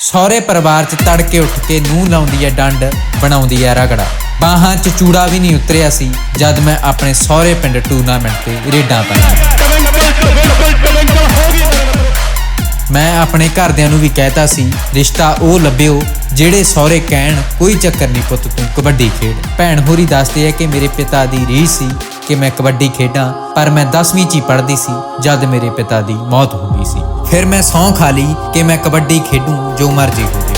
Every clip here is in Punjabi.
ਸਹੁਰੇ ਪਰਿਵਾਰ 'ਚ ਤੜਕੇ ਉੱਠ ਕੇ ਨੂੰਹ ਲਾਉਂਦੀ ਐ ਡੰਡ, ਬਣਾਉਂਦੀ ਐ ਰਗੜਾ। ਬਾਹਾਂ 'ਚ ਚੂੜਾ ਵੀ ਨਹੀਂ ਉਤਰਿਆ ਸੀ, ਜਦ ਮੈਂ ਆਪਣੇ ਸਹੁਰੇ ਪਿੰਡ ਟੂਰਨਾਮੈਂਟ ਤੇ ਰੇਡਾਂ ਪਾਈਆਂ। ਮੈਂ ਆਪਣੇ ਘਰਦਿਆਂ ਨੂੰ ਵੀ ਕਹਿਤਾ ਸੀ, ਰਿਸ਼ਤਾ ਉਹ ਲੱਭਿਓ, ਜਿਹੜੇ ਸਹੁਰੇ ਕਹਿਣ, ਕੋਈ ਚੱਕਰ ਨਹੀਂ ਪੁੱਤ ਤੂੰ ਕਬੱਡੀ ਖੇਡ। ਭੈਣ ਹੋਰੀ ਦੱਸਦੇ ਹੈ ਕਿ ਮੇਰੇ ਪਿਤਾ ਦੀ ਰੀਝ ਸੀ ਕਿ ਮੈਂ ਕਬੱਡੀ ਖੇਡਾਂ ਪਰ ਮੈਂ 10ਵੀਂ ਚ ਹੀ ਪੜ੍ਹਦੀ ਸੀ ਜਦ ਮੇਰੇ ਪਿਤਾ ਦੀ ਮੌਤ ਹੋ ਗਈ ਸੀ। ਫਿਰ ਮੈਂ ਸਹੁੰ ਖਾ ਲਈ ਕਿ ਮੈਂ ਕਬੱਡੀ ਖੇਡੂੰ ਜੋ ਮਰਜ਼ੀ ਹੋ ਜਾਵੇ